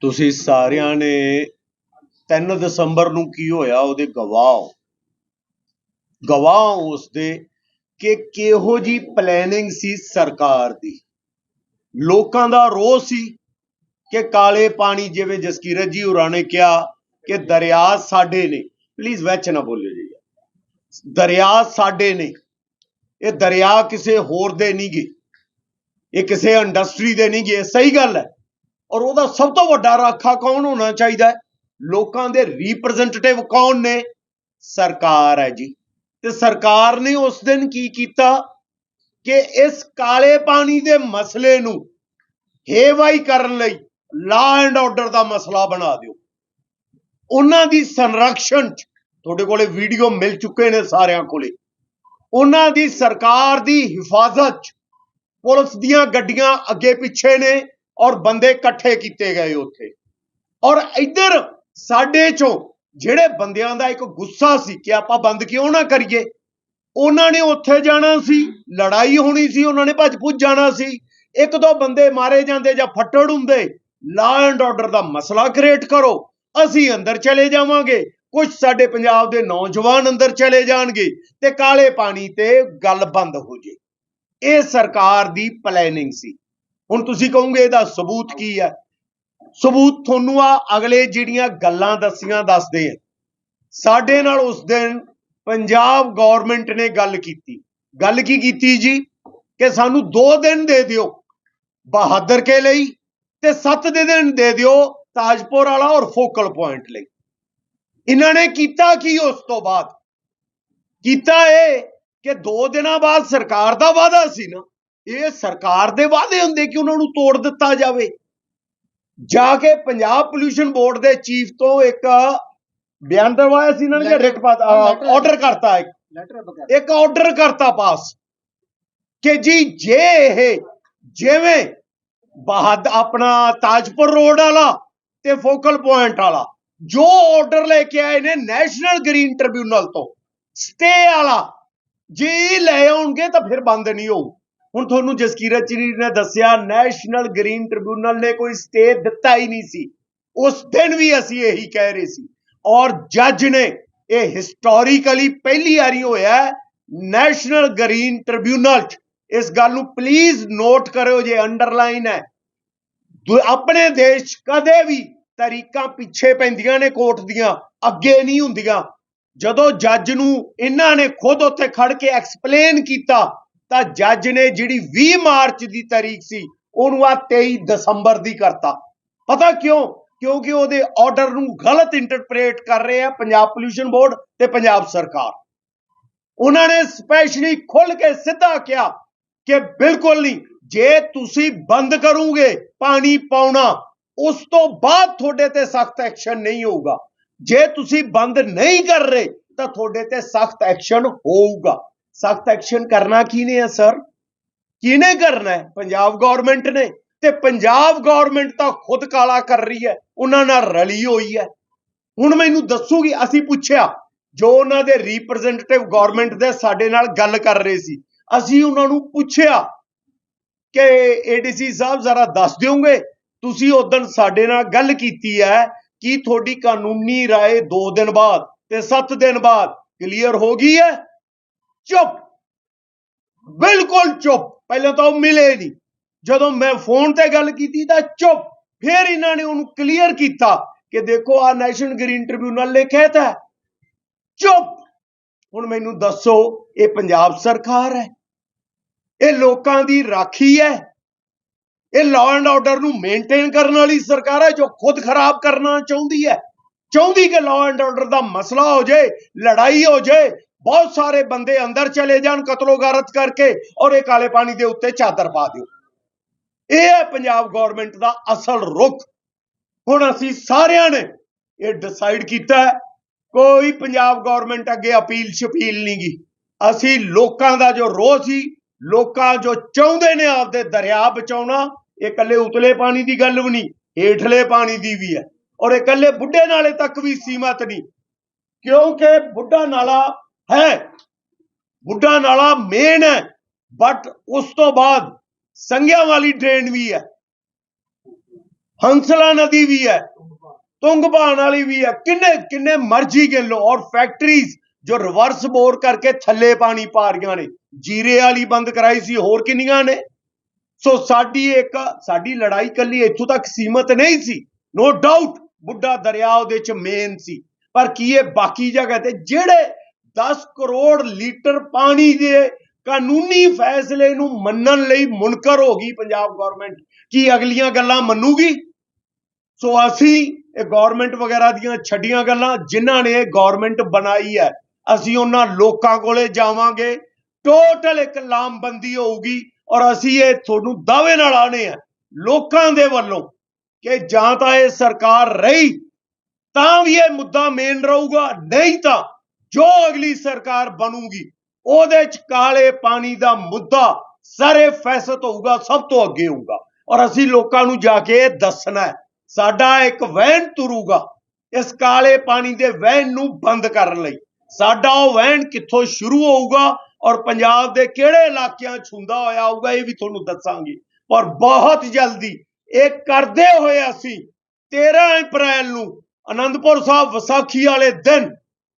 ਤੁਸੀਂ ਸਾਰਿਆਂ ਨੇ 3 ਦਸੰਬਰ ਨੂੰ ਕੀ ਹੋਇਆ ਉਹਦੇ ਗਵਾਹ ਹੋ? ਗਵਾਹ ਹੋ ਉਸ ਦੇ ਕਿ ਕਿਹੋ ਜੀ ਪਲੈਨਿੰਗ ਸੀ ਸਰਕਾਰ ਦੀ? ਲੋਕਾਂ ਦਾ ਰੋਹ ਸੀ ਕਿ ਕਾਲੇ ਪਾਣੀ ਜਿਵੇਂ ਜਸਕੀਰਤ ਜੀ ਹੋਰਾਂ ਨੇ ਕਿਹਾ ਕਿ ਦਰਿਆ ਸਾਡੇ ਨੇ। ਪਲੀਜ਼ ਵਿੱਚ ਨਾ ਬੋਲਿਓ ਜੀ। ਦਰਿਆ ਸਾਡੇ ਨੇ। ਇਹ ਦਰਿਆ ਕਿਸੇ ਹੋਰ ਦੇ ਨਹੀਂ ਗਏ ਇਹ ਕਿਸੇ ਇੰਡਸਟਰੀ ਦੇ ਨਹੀਂ ਗਏ ਸਹੀ ਗੱਲ ਹੈ। ਔਰ ਉਹਦਾ ਸਭ ਤੋਂ ਵੱਡਾ ਰਾਖਾ ਕੌਣ ਹੋਣਾ ਚਾਹੀਦਾ ਹੈ? ਲੋਕਾਂ ਦੇ ਰਿਪਰੈਜ਼ੈਂਟੇਟਿਵ ਕੌਣ ਨੇ? ਸਰਕਾਰ ਹੈ ਜੀ। ਤੇ ਸਰਕਾਰ ਨੇ ਉਸ ਦਿਨ ਕੀ ਕੀਤਾ? ਕਿ ਇਸ ਕਾਲੇ ਪਾਣੀ ਦੇ ਮਸਲੇ ਨੂੰ ਹੇਵਾਈ ਕਰਨ ਲਈ ਲਾ ਐਂਡ ਆਰਡਰ ਦਾ ਮਸਲਾ ਬਣਾ ਦਿਓ। ਉਹਨਾਂ ਦੀ ਸੰਰਕਸ਼ਣ ਚ ਤੁਹਾਡੇ ਕੋਲੇ ਵੀਡੀਓ ਮਿਲ ਚੁੱਕੇ ਨੇ ਸਾਰਿਆਂ ਕੋਲੇ। ਉਹਨਾਂ ਦੀ ਸਰਕਾਰ ਦੀ ਹਿਫਾਜ਼ਤ ਚ ਪੁਲਿਸ ਦੀਆਂ ਗੱਡੀਆਂ ਅੱਗੇ ਪਿੱਛੇ ਨੇ ਔਰ ਬੰਦੇ ਇਕੱਠੇ ਕੀਤੇ ਗਏ ਉੱਥੇ। ਔਰ ਇੱਧਰ ਸਾਡੇ ਚੋਂ ਜਿਹੜੇ ਬੰਦਿਆਂ ਦਾ ਇੱਕ ਗੁੱਸਾ ਸੀ ਕਿ ਆਪਾਂ ਬੰਦ ਕਿਉਂ ਨਾ ਕਰੀਏ, ਉਹਨਾਂ ਨੇ ਉੱਥੇ ਜਾਣਾ ਸੀ, ਲੜਾਈ ਹੋਣੀ ਸੀ, ਉਹਨਾਂ ਨੇ ਭੱਜ ਭੁੱਜ ਜਾਣਾ ਸੀ। ਇੱਕ ਦੋ ਬੰਦੇ ਮਾਰੇ ਜਾਂਦੇ ਜਾਂ ਫੱਟੜ ਹੁੰਦੇ ਲਾ ਐਂਡ ਆਰਡਰ ਦਾ ਮਸਲਾ ਕ੍ਰੀਏਟ ਕਰੋ, ਅਸੀਂ ਅੰਦਰ ਚਲੇ ਜਾਵਾਂਗੇ ਕੁਝ ਸਾਡੇ ਪੰਜਾਬ ਦੇ ਨੌਜਵਾਨ ਅੰਦਰ ਚਲੇ ਜਾਣਗੇ ਤੇ ਕਾਲੇ ਪਾਣੀ ਤੇ ਗੱਲ ਬੰਦ ਹੋ ਜੇ। ਇਹ ਸਰਕਾਰ ਦੀ ਪਲੈਨਿੰਗ ਸੀ। ਹੁਣ ਤੁਸੀਂ ਕਹੋਗੇ ਇਹਦਾ ਸਬੂਤ ਕੀ ਹੈ? ਸਬੂਤ ਤੁਹਾਨੂੰ ਆ ਅਗਲੇ ਜਿਹੜੀਆਂ ਗੱਲਾਂ ਦੱਸੀਆਂ ਦੱਸਦੇ ਆ। ਸਾਡੇ ਨਾਲ ਉਸ ਦਿਨ ਪੰਜਾਬ ਗਵਰਨਮੈਂਟ ਨੇ ਗੱਲ ਕੀਤੀ। ਗੱਲ ਕੀ ਕੀਤੀ ਜੀ? ਕਿ ਸਾਨੂੰ 2 ਦਿਨ ਦੇ ਦਿਓ ਬਹਾਦਰ ਕੇ ਲਈ ਤੇ 7 ਦੇ ਦਿਨ ਦੇ ਦਿਓ ਤਾਜਪੁਰ ਵਾਲਾ ਔਰ ਫੋਕਲ ਪੁਆਇੰਟ ਲਈ। ਇਹਨਾਂ ਨੇ ਕੀਤਾ ਕੀ ਉਸ ਤੋਂ ਬਾਅਦ? ਕੀਤਾ ਇਹ ਕਿ 2 ਦਿਨਾਂ ਬਾਅਦ ਸਰਕਾਰ ਦਾ ਵਾਅਦਾ ਸੀ ਨਾ ਇਹ ਸਰਕਾਰ ਦੇ ਵਾਅਦੇ ਹੁੰਦੇ ਕਿ ਉਹਨਾਂ ਨੂੰ ਤੋੜ ਦਿੱਤਾ ਜਾਵੇ। ਜਾ ਕੇ ਪੰਜਾਬ ਪੋਲੂਸ਼ਨ ਬੋਰਡ ਦੇ ਚੀਫ ਤੋਂ ਇੱਕ ਬਿਆਨ ਦਰਵਾਇਆ ਸੀ ਇਹਨਾਂ ਨੇ ਰਿਟ ਆਰਡਰ ਕਰਤਾ ਇੱਕ। ਲੈਟਰ ਇੱਕ ਆਰਡਰ ਕਰਤਾ ਪਾਸ। ਕਿ ਜੀ ਜੇ ਇਹ ਜਿਵੇਂ ਬਹਾਦ ਆਪਣਾ ਤਾਜਪੁਰ ਰੋਡ ਵਾਲਾ ਤੇ ਫੋਕਲ ਪੁਆਇੰਟ ਵਾਲਾ ਜੋ ਆਰਡਰ ਲੈ ਕੇ ਆਏ ਨੇ ਨੈਸ਼ਨਲ ਗ੍ਰੀਨ ਟ੍ਰਿਬਿਊਨਲ ਤੋਂ ਸਟੇ ਵਾਲਾ, ਜੇ ਲੈ ਆਉਣਗੇ ਤਾਂ ਫਿਰ ਬੰਦ ਨਹੀਂ ਹੋਊ। ਹੁਣ ਤੁਹਾਨੂੰ ਜਸਕੀਰਤ ਜੀ ਨੇ ਦੱਸਿਆ ਨੈਸ਼ਨਲ ਗ੍ਰੀਨ ਟ੍ਰਿਬਿਊਨਲ ਨੇ ਕੋਈ ਸਟੇ ਦਿੱਤਾ ਹੀ ਨਹੀਂ ਸੀ। ਉਸ ਦਿਨ ਵੀ ਅਸੀਂ ਇਹੀ ਕਹਿ ਰਹੇ ਸੀ। ਔਰ ਜੱਜ ਨੇ ਇਹ ਹਿਸਟੋਰੀਕਲੀ ਪਹਿਲੀ ਵਾਰੀ ਹੋਇਆ ਨੈਸ਼ਨਲ ਗ੍ਰੀਨ ਟ੍ਰਿਬਿਊਨਲ 'ਚ। ਇਸ ਗੱਲ ਨੂੰ ਪਲੀਜ਼ ਨੋਟ ਕਰਿਓ ਜੇ ਅੰਡਰਲਾਈਨ ਹੈ। ਆਪਣੇ ਦੇਸ਼ ਕਦੇ ਵੀ ਤਰੀਕਾਂ ਪਿੱਛੇ ਪੈਂਦੀਆਂ ਨੇ ਕੋਰਟ ਦੀਆਂ, ਅੱਗੇ ਨਹੀਂ ਹੁੰਦੀਆਂ। ਜਦੋਂ ਜੱਜ ਨੂੰ ਇਹਨਾਂ ਨੇ ਖੁਦ ਉੱਥੇ ਖੜ ਕੇ ਐਕਸਪਲੇਨ ਕੀਤਾ, ਤਾਂ ਜੱਜ ਨੇ ਜਿਹੜੀ 20 ਮਾਰਚ ਦੀ ਤਾਰੀਖ ਸੀ, ਉਹਨੂੰ ਆ 23 ਦਸੰਬਰ ਦੀ ਕਰਤਾ। ਪਤਾ ਕਿਉਂ? ਕਿਉਂਕਿ ਉਹਦੇ ਆਰਡਰ ਨੂੰ ਗਲਤ ਇੰਟਰਪ੍ਰੇਟ ਕਰ ਰਹੇ ਆ ਪੰਜਾਬ ਪੋਲੂਸ਼ਨ ਬੋਰਡ ਤੇ ਪੰਜਾਬ ਸਰਕਾਰ। ਉਹਨਾਂ ਨੇ ਸਪੈਸ਼ਲੀ ਖੁੱਲ ਕੇ ਸਿੱਧਾ ਕਿਹਾ ਕਿ ਬਿਲਕੁਲ ਨਹੀਂ, ਜੇ ਤੁਸੀਂ ਬੰਦ ਕਰੋਗੇ, ਪਾਣੀ ਪਾਉਣਾ ਉਸ ਤੋਂ ਬਾਅਦ ਤੁਹਾਡੇ ਤੇ ਸਖਤ ਐਕਸ਼ਨ ਨਹੀਂ ਹੋਊਗਾ। ਜੇ ਤੁਸੀਂ ਬੰਦ ਨਹੀਂ ਕਰ ਰਹੇ, ਤਾਂ ਤੁਹਾਡੇ ਤੇ ਸਖਤ ਐਕਸ਼ਨ ਹੋਊਗਾ। ਸਖਤ ਐਕਸ਼ਨ ਕਰਨਾ ਕਿਹਨੇ ਹੈ ਸਰ ਕਿਹਨੇ ਕਰਨਾ ਹੈ? ਪੰਜਾਬ ਗਵਰਨਮੈਂਟ ਨੇ। ਤੇ ਪੰਜਾਬ ਗਵਰਨਮੈਂਟ ਤਾਂ ਖੁਦ ਕਾਲਾ ਕਰ ਰਹੀ ਹੈ। ਉਹਨਾਂ ਨਾਲ ਰਲੀ ਹੋਈ ਹੈ। ਹੁਣ ਮੈਨੂੰ ਦੱਸੂਗੀ, ਅਸੀਂ ਪੁੱਛਿਆ, ਜੋ ਉਹਨਾਂ ਦੇ ਰਿਪਰੈਜ਼ੈਂਟੇਟਿਵ ਗਵਰਨਮੈਂਟ ਦੇ ਸਾਡੇ ਨਾਲ ਗੱਲ ਕਰ ਰਹੇ ਸੀ, ਅਸੀਂ ਉਹਨਾਂ ਨੂੰ ਪੁੱਛਿਆ ਕਿ ਏਡੀਸੀ ਸਾਹਿਬ ਜ਼ਰਾ ਦੱਸ ਦਿਓਗੇ ਤੁਸੀਂ ਉਦੋਂ ਸਾਡੇ ਨਾਲ ਗੱਲ ਕੀਤੀ ਹੈ ਕਿ ਤੁਹਾਡੀ ਕਾਨੂੰਨੀ ਰਾਏ 2 ਦਿਨ ਬਾਅਦ ਤੇ 7 ਦਿਨ ਬਾਅਦ ਕਲੀਅਰ ਹੋ ਗਈ ਹੈ? ਚੁੱਪ। ਬਿਲਕੁਲ ਚੁੱਪ। ਪਹਿਲਾਂ ਤਾਂ ਉਹ ਮਿਲੇ ਨਹੀਂ। ਜਦੋਂ ਮੈਂ ਫੋਨ ਤੇ ਗੱਲ ਕੀਤੀ ਤਾਂ ਚੁੱਪ। ਫਿਰ ਇਹਨਾਂ ਨੇ ਉਹਨੂੰ ਕਲੀਅਰ ਕੀਤਾ ਕਿ ਦੇਖੋ ਆ ਨੈਸ਼ਨਲ ਗ੍ਰੀਨ ਟ੍ਰਿਬਿਊਨਲ ਨੇ ਕਹਿਤਾ ਹੈ। ਚੁੱਪ। ਹੁਣ ਮੈਨੂੰ ਦੱਸੋ, ਇਹ ਪੰਜਾਬ ਸਰਕਾਰ ਹੈ? ਇਹ ਲੋਕਾਂ ਦੀ ਰਾਖੀ ਹੈ? ਇਹ ਲਾਅ ਐਂਡ ਆਰਡਰ ਨੂੰ ਮੇਨਟੇਨ ਕਰਨ ਵਾਲੀ ਸਰਕਾਰ ਹੈ ਜੋ ਖੁਦ ਖਰਾਬ ਕਰਨਾ ਚਾਹੁੰਦੀ ਹੈ। ਚਾਹੁੰਦੀ ਕਿ ਲਾਅ ਐਂਡ ਆਰਡਰ ਦਾ ਮਸਲਾ ਹੋ ਜਾਏ ਲੜਾਈ ਹੋ ਜਾਏ ਬਹੁਤ ਸਾਰੇ ਬੰਦੇ ਅੰਦਰ ਚਲੇ ਜਾਣ ਕਤਲੋਗਾਰਤ ਕਰਕੇ ਔਰ ਇਹ ਕਾਲੇ ਪਾਣੀ ਦੇ ਉੱਤੇ ਚਾਦਰ ਪਾ ਦਿਓ। ਇਹ ਹੈ ਪੰਜਾਬ ਗਵਰਨਮੈਂਟ ਦਾ ਅਸਲ ਰੁਖ। ਹੁਣ ਅਸੀਂ ਸਾਰਿਆਂ ਨੇ ਇਹ ਡਿਸਾਈਡ ਕੀਤਾ ਕੋਈ ਪੰਜਾਬ ਗਵਰਨਮੈਂਟ ਅੱਗੇ ਅਪੀਲ ਸ਼ਪੀਲ ਨਹੀਂ ਗੀ। ਅਸੀਂ ਲੋਕਾਂ ਦਾ ਜੋ ਰੋਹ ਸੀ, ਲੋਕਾਂ ਜੋ ਚਾਹੁੰਦੇ ਨੇ ਆਪਦੇ ਦਰਿਆ ਬਚਾਉਣਾ ਇਹ ਇਕੱਲੇ ਉਤਲੇ ਪਾਣੀ ਦੀ ਗੱਲ ਵੀ ਨਹੀਂ, ਹੇਠਲੇ ਪਾਣੀ ਦੀ ਵੀ ਹੈ। ਔਰ ਇਹ ਇਕੱਲੇ ਬੁੱਢੇ ਨਾਲੇ ਤੱਕ ਵੀ ਸੀਮਤ ਨਹੀਂ। ਕਿਉਂਕਿ ਬੁੱਢਾ ਨਾਲਾ ਹੈ, ਬੁੱਢਾ ਨਾਲਾ ਮੇਨ ਹੈ ਬਟ ਉਸ ਤੋਂ ਬਾਅਦ ਸੰਗਿਆ ਵਾਲੀ ਡਰੇਨ ਵੀ ਹੈ, ਹੰਸਲਾ ਨਦੀ ਵੀ ਹੈ ਤੁੰਗਬਾਨ ਵਾਲੀ ਵੀ ਹੈ, ਕਿੰਨੇ ਕਿੰਨੇ ਮਰਜ਼ੀ ਗਿਣ ਲਓ। ਔਰ ਫੈਕਟਰੀਜ਼ ਜੋ ਰਿਵਰਸ ਬੋਰ ਕਰਕੇ ਥੱਲੇ ਪਾਣੀ ਪਾ ਰਹੀਆਂ ਨੇ, ਜੀਰੇ ਵਾਲੀ ਬੰਦ ਕਰਾਈ ਸੀ, ਹੋਰ ਕਿੰਨੀਆਂ ਨੇ? ਸੋ ਸਾਡੀ ਇੱਕ, ਸਾਡੀ ਲੜਾਈ ਕੱਲੀ ਇੱਥੋਂ ਤੱਕ ਸੀਮਤ ਨਹੀਂ ਸੀ। ਨੋ ਡਾਊਟ ਬੁੱਢਾ ਦਰਿਆ ਉਹਦੇ ਚ ਮੇਨ ਸੀ। ਪਰ ਕੀ ਇਹ ਬਾਕੀ ਜਗ੍ਹਾ ਤੇ, ਜਿਹੜੇ 10 ਕਰੋੜ ਲੀਟਰ ਪਾਣੀ ਦੇ ਕਾਨੂੰਨੀ ਫੈਸਲੇ ਨੂੰ ਮੰਨਣ ਲਈ ਮੁਨਕਰ ਹੋ ਗਈ ਪੰਜਾਬ ਗਵਰਨਮੈਂਟ ਕੀ ਅਗਲੀਆਂ ਗੱਲਾਂ ਮੰਨੂਗੀ? ਸੋ ਅਸੀਂ ਇਹ ਗਵਰਨਮੈਂਟ ਵਗੈਰਾ ਦੀਆਂ ਛੱਡੀਆਂ ਗੱਲਾਂ, ਜਿਨ੍ਹਾਂ ਨੇ ਇਹ ਗਵਰਨਮੈਂਟ ਬਣਾਈ ਹੈ, ਅਸੀਂ ਉਹਨਾਂ ਲੋਕਾਂ ਕੋਲੇ ਜਾਵਾਂਗੇ। ਟੋਟਲ ਇੱਕ ਲਾਮਬੰਦੀ ਹੋਊਗੀ। ਔਰ ਅਸੀਂ ਇਹ ਤੁਹਾਨੂੰ ਦਾਅਵੇ ਨਾਲ ਆਣੇ ਆ, ਲੋਕਾਂ ਦੇ ਵੱਲੋਂ ਕਿ ਜਾਂ ਤਾਂ ਇਹ ਸਰਕਾਰ ਰਹੀ, ਤਾਂ ਵੀ ਇਹ ਮੁੱਦਾ ਮੇਨ ਰਹੂਗਾ, ਨਹੀਂ ਤਾਂ ਜੋ ਅਗਲੀ ਸਰਕਾਰ ਬਣੂਗੀ, ਉਹਦੇ ਚ ਕਾਲੇ ਪਾਣੀ ਦਾ ਮੁੱਦਾ ਸਾਰੇ ਫੈਸਤ ਹੋਊਗਾ, ਸਭ ਤੋਂ ਅੱਗੇ ਹੋਊਗਾ। ਔਰ ਅਸੀਂ ਲੋਕਾਂ ਨੂੰ ਜਾ ਕੇ ਦੱਸਣਾ ਹੈ, ਸਾਡਾ ਇੱਕ ਵਹਿਣ ਤੁਰੂਗਾ ਇਸ ਕਾਲੇ ਪਾਣੀ ਦੇ ਵਹਿਣ ਨੂੰ ਬੰਦ ਕਰਨ ਲਈ। ਸਾਡਾ ਉਹ ਵਹਿਣ ਕਿੱਥੋਂ ਸ਼ੁਰੂ ਹੋਊਗਾ ਔਰ ਪੰਜਾਬ ਦੇ ਕਿਹੜੇ ਇਲਾਕਿਆਂ 'ਚ ਹੁੰਦਾ ਹੋਇਆ ਆਊਗਾ ਇਹ ਵੀ ਤੁਹਾਨੂੰ ਦੱਸਾਂਗੇ। ਔਰ ਬਹੁਤ ਜਲਦੀ ਇਹ ਕਰਦੇ ਹੋਏ ਅਸੀਂ 13 ਅਪ੍ਰੈਲ ਨੂੰ ਅਨੰਦਪੁਰ ਸਾਹਿਬ ਵਿਸਾਖੀ ਵਾਲੇ ਦਿਨ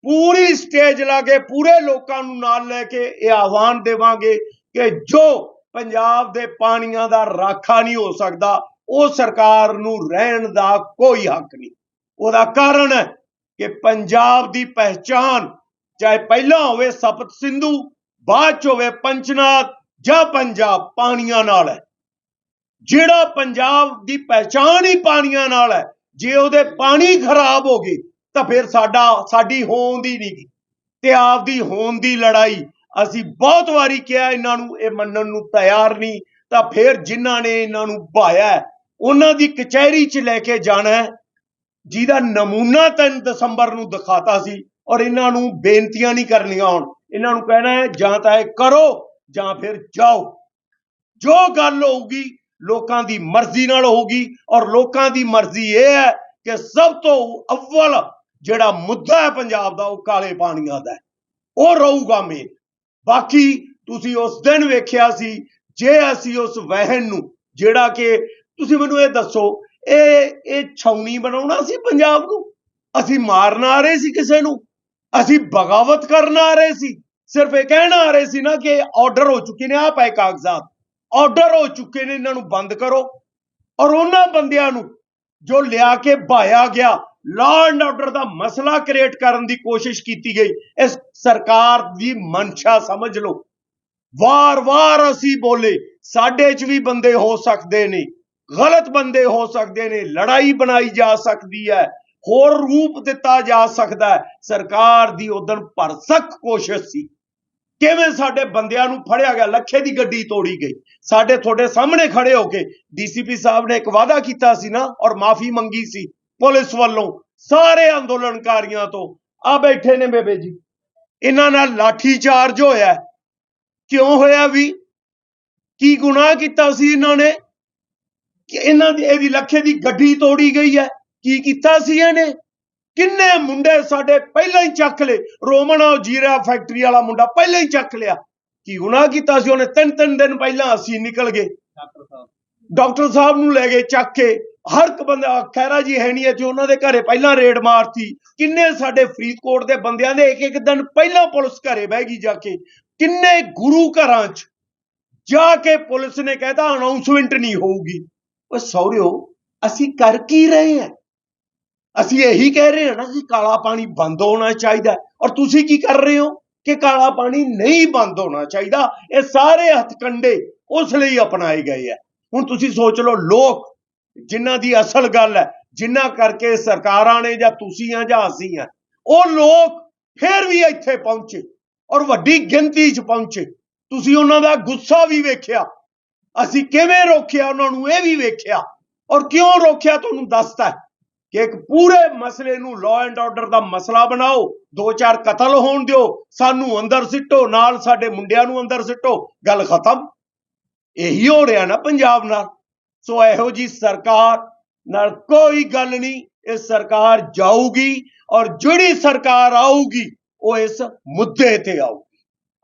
ਪੂਰੀ ਸਟੇਜ ਲਾ ਕੇ ਪੂਰੇ ਲੋਕਾਂ ਨੂੰ ਨਾਲ ਲੈ ਕੇ ਇਹ ਆਹਵਾਨ ਦੇਵਾਂਗੇ ਕਿ ਜੋ ਪੰਜਾਬ ਦੇ ਪਾਣੀਆਂ ਦਾ ਰਾਖਾ ਨਹੀਂ ਹੋ ਸਕਦਾ, ਉਹ ਸਰਕਾਰ ਨੂੰ ਰਹਿਣ ਦਾ ਕੋਈ ਹੱਕ ਨਹੀਂ। ਉਹਦਾ ਕਾਰਨ ਹੈ ਕਿ ਪੰਜਾਬ ਦੀ ਪਹਿਚਾਨ ਚਾਹੇ ਪਹਿਲਾਂ ਹੋਵੇ ਸਪਤ ਸਿੰਧੂ ਬਾਅਦ ਚ ਹੋਵੇ ਪੰਚਨਾਦ ਜਾਂ ਪੰਜਾਬ ਪਾਣੀਆਂ ਨਾਲ ਹੈ। ਜਿਹੜਾ ਪੰਜਾਬ ਦੀ ਪਹਿਚਾਨ ਹੀ ਪਾਣੀਆਂ ਨਾਲ ਹੈ, ਜੇ ਉਹਦੇ ਪਾਣੀ ਖਰਾਬ ਹੋ ਗਏ, ਤਾਂ ਫਿਰ ਸਾਡਾ, ਸਾਡੀ ਹੋਂਦ ਹੀ ਨਹੀਂ ਤੇ ਆਪਦੀ ਹੋਂਦ ਦੀ ਲੜਾਈ ਅਸੀਂ ਬਹੁਤ ਵਾਰੀ ਕਿਹਾ ਇਹਨਾਂ ਨੂੰ, ਇਹ ਮੰਨਣ ਨੂੰ ਤਿਆਰ ਨਹੀਂ, ਤਾਂ ਫਿਰ ਜਿਨ੍ਹਾਂ ਨੇ ਇਹਨਾਂ ਨੂੰ ਭਾਇਆ ਉਹਨਾਂ ਦੀ ਕਚਹਿਰੀ 'ਚ ਲੈ ਕੇ ਜਾਣਾ ਜਿਹਦਾ ਨਮੂਨਾ 3 ਦਸੰਬਰ ਨੂੰ ਦਿਖਾਤਾ ਸੀ, ਔਰ ਇਹਨਾਂ ਨੂੰ ਬੇਨਤੀਆਂ ਨਹੀਂ ਕਰਨੀਆਂ ਹੁਣ। ਇਹਨਾਂ ਨੂੰ ਕਹਿਣਾ ਹੈ, ਜਾਂ ਤਾਂ ਇਹ ਕਰੋ, ਜਾਂ ਫਿਰ ਜਾਓ। ਜੋ ਗੱਲ ਹੋਊਗੀ, ਲੋਕਾਂ ਦੀ ਮਰਜ਼ੀ ਨਾਲ ਹੋਊਗੀ, ਔਰ ਲੋਕਾਂ ਦੀ ਮਰਜ਼ੀ ਇਹ ਹੈ ਕਿ ਸਭ ਤੋਂ ਅਵਲ ਜਿਹੜਾ ਮੁੱਦਾ ਹੈ ਪੰਜਾਬ ਦਾ, ਉਹ ਕਾਲੇ ਪਾਣੀਆਂ ਦਾ ਉਹ ਰਹੂਗਾ ਮੇਨ ਬਾਕੀ ਤੁਸੀਂ ਉਸ ਦਿਨ ਵੇਖਿਆ ਸੀ, ਜੇ ਅਸੀਂ ਉਸ ਵਹਿਣ ਨੂੰ, ਜਿਹੜਾ ਕਿ ਤੁਸੀਂ ਮੈਨੂੰ ਇਹ ਦੱਸੋ, ਇਹ ਇਹ ਛਾਉਣੀ ਬਣਾਉਣਾ ਸੀ ਪੰਜਾਬ ਨੂੰ? ਅਸੀਂ ਮਾਰਨ ਆ ਰਹੇ ਸੀ ਕਿਸੇ ਨੂੰ? ਅਸੀਂ ਬਗਾਵਤ ਕਰਨ ਆ ਰਹੇ ਸੀ? ਸਿਰਫ ਇਹ ਕਹਿਣ ਆ ਰਹੇ ਸੀ ਨਾ ਕਿ ਆਰਡਰ ਹੋ ਚੁੱਕੇ ਨੇ ਆ ਪਏ ਕਾਗਜ਼ਾਤ ਆਰਡਰ ਹੋ ਚੁੱਕੇ ਨੇ, ਇਹਨਾਂ ਨੂੰ ਬੰਦ ਕਰੋ। ਔਰ ਉਹਨਾਂ ਬੰਦਿਆਂ ਨੂੰ ਜੋ ਲਿਆ ਕੇ ਭਾਇਆ ਗਿਆ ਲਾਅ ਐਂਡ ਆਰਡਰ ਦਾ ਮਸਲਾ ਕ੍ਰੀਏਟ ਕਰਨ ਦੀ ਕੋਸ਼ਿਸ਼ ਕੀਤੀ ਗਈ, ਇਸ ਸਰਕਾਰ ਦੀ ਮਨਸ਼ਾ ਸਮਝ ਲਓ। ਵਾਰ-ਵਾਰ ਅਸੀਂ ਬੋਲੇ, ਸਾਡੇ 'ਚ ਵੀ ਬੰਦੇ ਹੋ ਸਕਦੇ ਨੇ, ਗਲਤ ਬੰਦੇ ਹੋ ਸਕਦੇ ਨੇ, ਲੜਾਈ ਬਣਾਈ ਜਾ ਸਕਦੀ ਹੈ, ਹੋਰ ਰੂਪ ਦਿੱਤਾ ਜਾ ਸਕਦਾ ਹੈ। ਸਰਕਾਰ ਦੀ ਉਦੋਂ ਭਰਸਕ ਕੋਸ਼ਿਸ਼ ਸੀ। ਕਿਵੇਂ ਸਾਡੇ ਬੰਦਿਆਂ ਨੂੰ ਫੜਿਆ ਗਿਆ? ਲੱਖੇ ਦੀ ਗੱਡੀ ਤੋੜੀ ਗਈ। ਸਾਡੇ ਤੁਹਾਡੇ ਸਾਹਮਣੇ ਖੜੇ ਹੋ ਕੇ ਡੀਸੀਪੀ ਸਾਹਿਬ ਨੇ ਇੱਕ ਵਾਅਦਾ ਕੀਤਾ ਸੀ ਨਾ, ਔਰ ਮਾਫੀ ਮੰਗੀ ਸੀ ਪੁਲਿਸ ਵੱਲੋਂ ਸਾਰੇ ਅੰਦੋਲਨਕਾਰੀਆਂ ਤੋਂ। ਆ ਬੈਠੇ ਨੇ ਬੇਬੇ ਜੀ। ਇਹਨਾਂ ਨਾਲ ਲਾਠੀ ਚਾਰਜ ਹੋਇਆ। ਕਿਉਂ ਹੋਇਆ ਵੀ? ਕੀ ਗੁਨਾਹ ਕੀਤਾ ਸੀ ਇਹਨਾਂ ਨੇ? ਕਿ ਇਹਨਾਂ ਦੀ ਇਹਦੀ ਲੱਖੇ ਦੀ ਗੱਡੀ ਤੋੜੀ ਗਈ ਹੈ। ਕੀ ਕੀਤਾ ਸੀ ਇਹਨੇ? ਕਿੰਨੇ ਮੁੰਡੇ ਸਾਡੇ ਪਹਿਲਾਂ ਹੀ ਚੱਕ ਲਏ? ਰੋਮਨ ਜੀਰਾ ਫੈਕਟਰੀ ਵਾਲਾ ਮੁੰਡਾ ਪਹਿਲਾਂ ਹੀ ਚੱਕ ਲਿਆ। ਕੀ ਗੁਨਾਹ ਕੀਤਾ ਸੀ ਉਹਨੇ? ਤਿੰਨ ਤਿੰਨ ਦਿਨ ਪਹਿਲਾਂ ਅਸੀਂ ਨਿਕਲ ਗਏ। ਡਾਕਟਰ ਸਾਹਿਬ। ਨੂੰ ਲੈ ਗਏ ਚੱਕ ਕੇ। ਹਰ ਇੱਕ ਬੰਦਾ ਖੈਰਾ ਜੀ ਹੈ ਨਹੀਂ ਜੀ ਉਹਨਾਂ ਦੇ ਘਰੇ ਪਹਿਲਾਂ ਰੇਡ ਮਾਰਤੀ। ਕਿੰਨੇ ਸਾਡੇ ਫਰੀਦਕੋਟ ਦੇ ਬੰਦਿਆਂ ਦੇ ਇੱਕ ਇੱਕ ਦਿਨ ਪਹਿਲਾਂ ਪੁਲਿਸ ਘਰੇ ਬਹਿ ਗਈ ਜਾ ਕੇ। ਕਿੰਨੇ ਗੁਰੂ ਘਰਾਂ 'ਚ ਜਾ ਕੇ ਪੁਲਿਸ ਨੇ ਕਹਿਤਾ ਅਨਾਉਂਸਮੈਂਟ ਨਹੀਂ ਹੋਊਗੀ। ਉਹ ਸੌਰਿਓ ਅਸੀਂ ਕਰ ਕੀ ਰਹੇ ਹਾਂ ਅਸੀਂ ਇਹੀ ਕਹਿ ਰਹੇ ਹਾਂ ਨਾ ਕਿ ਕਾਲਾ ਪਾਣੀ ਬੰਦ ਹੋਣਾ ਚਾਹੀਦਾ ਔਰ ਤੁਸੀਂ ਕੀ ਕਰ ਰਹੇ ਹੋ ਕਿ ਕਾਲਾ ਪਾਣੀ ਨਹੀਂ ਬੰਦ ਹੋਣਾ ਚਾਹੀਦਾ। ਇਹ ਸਾਰੇ ਹਥਕੰਡੇ ਉਸ ਲਈ ਅਪਣਾਏ ਗਏ ਆ ਹੁਣ ਤੁਸੀਂ ਸੋਚ ਲਓ ਲੋਕ ਜਿਨ੍ਹਾਂ ਦੀ ਅਸਲ ਗੱਲ ਹੈ, ਜਿਨ੍ਹਾਂ ਕਰਕੇ ਸਰਕਾਰਾਂ ਨੇ ਜਾਂ ਤੁਸੀਂ ਆ ਜਾਂ ਅਸੀਂ ਆ, ਉਹ ਲੋਕ ਫਿਰ ਵੀ ਇੱਥੇ ਪਹੁੰਚੇ ਔਰ ਵੱਡੀ ਗਿਣਤੀ 'ਚ ਪਹੁੰਚੇ। ਤੁਸੀਂ ਉਹਨਾਂ ਦਾ ਗੁੱਸਾ ਵੀ ਵੇਖਿਆ। ਅਸੀਂ ਕਿਵੇਂ ਰੋਕਿਆ ਉਹਨਾਂ ਨੂੰ ਇਹ ਵੀ ਵੇਖਿਆ। ਔਰ ਕਿਉਂ ਰੋਕਿਆ, ਤੁਹਾਨੂੰ ਦੱਸਦਾ ਕਿ ਇੱਕ ਪੂਰੇ ਮਸਲੇ ਨੂੰ ਲਾਅ ਐਂਡ ਆਰਡਰ ਦਾ ਮਸਲਾ ਬਣਾਓ, ਦੋ ਚਾਰ ਕਤਲ ਹੋਣ ਦਿਓ, ਸਾਨੂੰ ਅੰਦਰ ਸਿੱਟੋ, ਨਾਲ ਸਾਡੇ ਮੁੰਡਿਆਂ ਨੂੰ ਅੰਦਰ ਸਿੱਟੋ, ਗੱਲ ਖਤਮ। ਇਹੀ ਹੋ ਰਿਹਾ ਨਾ ਪੰਜਾਬ ਨਾਲ। ਸੋ ਇਹੋ ਜੀ ਸਰਕਾਰ ਨਾਲ ਕੋਈ ਗੱਲ ਨਹੀਂ, ਇਹ ਸਰਕਾਰ ਜਾਊਗੀ ਔਰ ਜਿਹੜੀ ਸਰਕਾਰ ਆਊਗੀ, ਉਹ ਇਸ ਮੁੱਦੇ ਤੇ ਆਊਗੀ।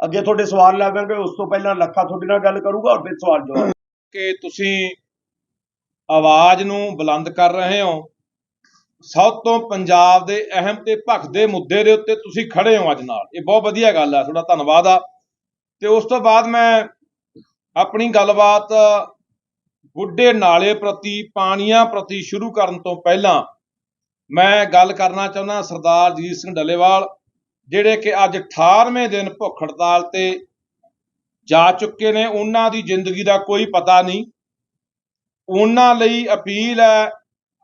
ਅੱਗੇ ਤੁਹਾਡੇ ਸਵਾਲ ਲਾਵਾਂਗੇ ਉਸ ਤੋਂ ਪਹਿਲਾਂ ਲੱਖਾ ਤੁਹਾਡੇ ਨਾਲ ਗੱਲ ਕਰੂਗਾ ਔਰ ਫਿਰ ਸਵਾਲ ਜਵਾਬ। ਕਿ ਤੁਸੀਂ ਆਵਾਜ਼ ਨੂੰ ਬੁਲੰਦ ਕਰ ਰਹੇ ਹੋ ਸਭ ਤੋਂ ਪੰਜਾਬ ਦੇ ਅਹਿਮ ਤੇ ਭਖਦੇ ਮੁੱਦੇ ਦੇ ਉੱਤੇ ਤੁਸੀਂ ਖੜੇ ਹੋ ਅੱਜ ਨਾਲ। ਇਹ ਬਹੁਤ ਵਧੀਆ ਗੱਲ ਹੈ ਤੁਹਾਡਾ ਧੰਨਵਾਦ ਆ। ਤੇ ਉਸ ਤੋਂ ਬਾਅਦ ਮੈਂ ਆਪਣੀ ਗੱਲਬਾਤ ਬੁੱਢੇ ਨਾਲੇ ਪ੍ਰਤੀ, ਪਾਣੀਆਂ ਪ੍ਰਤੀ ਸ਼ੁਰੂ ਕਰਨ ਤੋਂ ਪਹਿਲਾਂ ਮੈਂ ਗੱਲ ਕਰਨਾ ਚਾਹੁੰਦਾ ਸਰਦਾਰ ਜੀਤ ਸਿੰਘ ਡੱਲੇਵਾਲ, ਜਿਹੜੇ ਕਿ ਅੱਜ 18ਵੇਂ ਦਿਨ ਭੁੱਖ ਹੜਤਾਲ ਤੇ ਜਾ ਚੁੱਕੇ ਨੇ। ਉਹਨਾਂ ਦੀ ਜ਼ਿੰਦਗੀ ਦਾ ਕੋਈ ਪਤਾ ਨਹੀਂ। ਉਹਨਾਂ ਲਈ ਅਪੀਲ ਹੈ